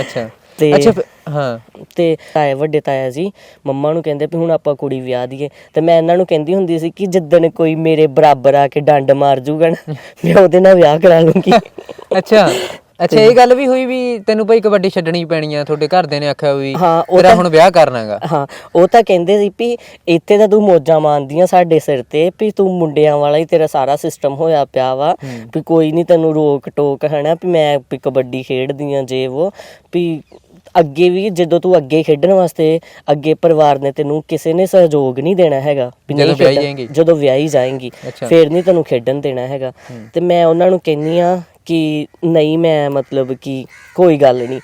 ਅੱਛਾ। ਤੇ- ਅੱਛਾ ਫਿਰ- ਹਾਂ। ਤੇ ਤਾਏ ਵੱਡੇ ਤਾਇਆ ਜੀ ਮੰਮਾ ਨੂੰ ਕਹਿੰਦੇ ਵੀ ਹੁਣ ਆਪਾਂ ਕੁੜੀ ਵਿਆਹ ਦਈਏ ਤੇ ਮੈਂ ਇਹਨਾਂ ਨੂੰ ਕਹਿੰਦੀ ਹੁੰਦੀ ਸੀ ਕਿ ਜਿੱਦਣ ਕੋਈ ਮੇਰੇ ਬਰਾਬਰ ਆ ਕੇ ਡੰਡ ਮਾਰ ਜੂਗਾ ਨਾ ਮੈਂ ਉਹਦੇ ਨਾਲ ਵਿਆਹ ਕਰਾ ਲੂੰਗੀ। ਅੱਛਾ ਅੱਛਾ ਇਹ ਗੱਲ ਵੀ ਹੋਈ ਵੀ ਤੈਨੂੰ ਭਾਈ ਕਬੱਡੀ ਛੱਡਣੀ ਪੈਣੀ ਆ ਤੁਹਾਡੇ ਘਰਦਿਆਂ ਨੇ ਆਖਿਆ ਵੀ ਹਾਂ, ਉਹ ਤੇਰਾ ਤਾਂ- ਹੁਣ ਵਿਆਹ ਕਰਨਾਗਾ ਹਾਂ ਉਹ ਤਾਂ ਕਹਿੰਦੇ ਸੀ ਵੀ ਇੱਥੇ ਤਾਂ ਤੂੰ ਮੋਜਾਂ ਮਾਰਦੀਆਂ ਸਾਡੇ ਸਿਰ ਤੇ ਵੀ ਤੂੰ ਮੁੰਡਿਆਂ ਵਾਲਾ ਹੀ ਤੇਰਾ ਸਾਰਾ ਸਿਸਟਮ ਹੋਇਆ ਪਿਆ ਵਾ ਵੀ ਕੋਈ ਨਹੀਂ ਤੈਨੂੰ ਰੋਕ ਟੋਕ ਹਨਾ ਵੀ ਮੈਂ ਵੀ ਕਬੱਡੀ ਖੇਡਦੀ ਆ ਜੇ ਉਹ ਵੀ ਅੱਗੇ ਵੀ ਜਦੋਂ ਤੂੰ ਅੱਗੇ ਖੇਡਣ ਵਾਸਤੇ ਅੱਗੇ ਪਰਿਵਾਰ ਨੇ ਤੈਨੂੰ ਕਿਸੇ ਨੇ ਸਹਿਯੋਗ ਨਹੀਂ ਦੇਣਾ ਹੈਗਾ ਵੀ ਜਦੋਂ ਵਿਆਹੀ ਖੇਡਣ- ਜਾਏਂਗੀ। ਜਦੋਂ ਵਿਆਹੀ ਜਾਏਂਗੀ ਅੱਛਾ। ਫੇਰ ਨਹੀਂ ਤੈਨੂੰ ਖੇਡਣ ਦੇਣਾ ਹੈਗਾ ਤੇ ਮੈਂ ਉਹਨਾਂ ਨੂੰ ਕਹਿੰਨੀ ਆ ਕਿ ਨਹੀਂ ਮੈਂ ਮਤਲਬ ਕਿ ਕੋਈ ਗੱਲ ਨਹੀਂ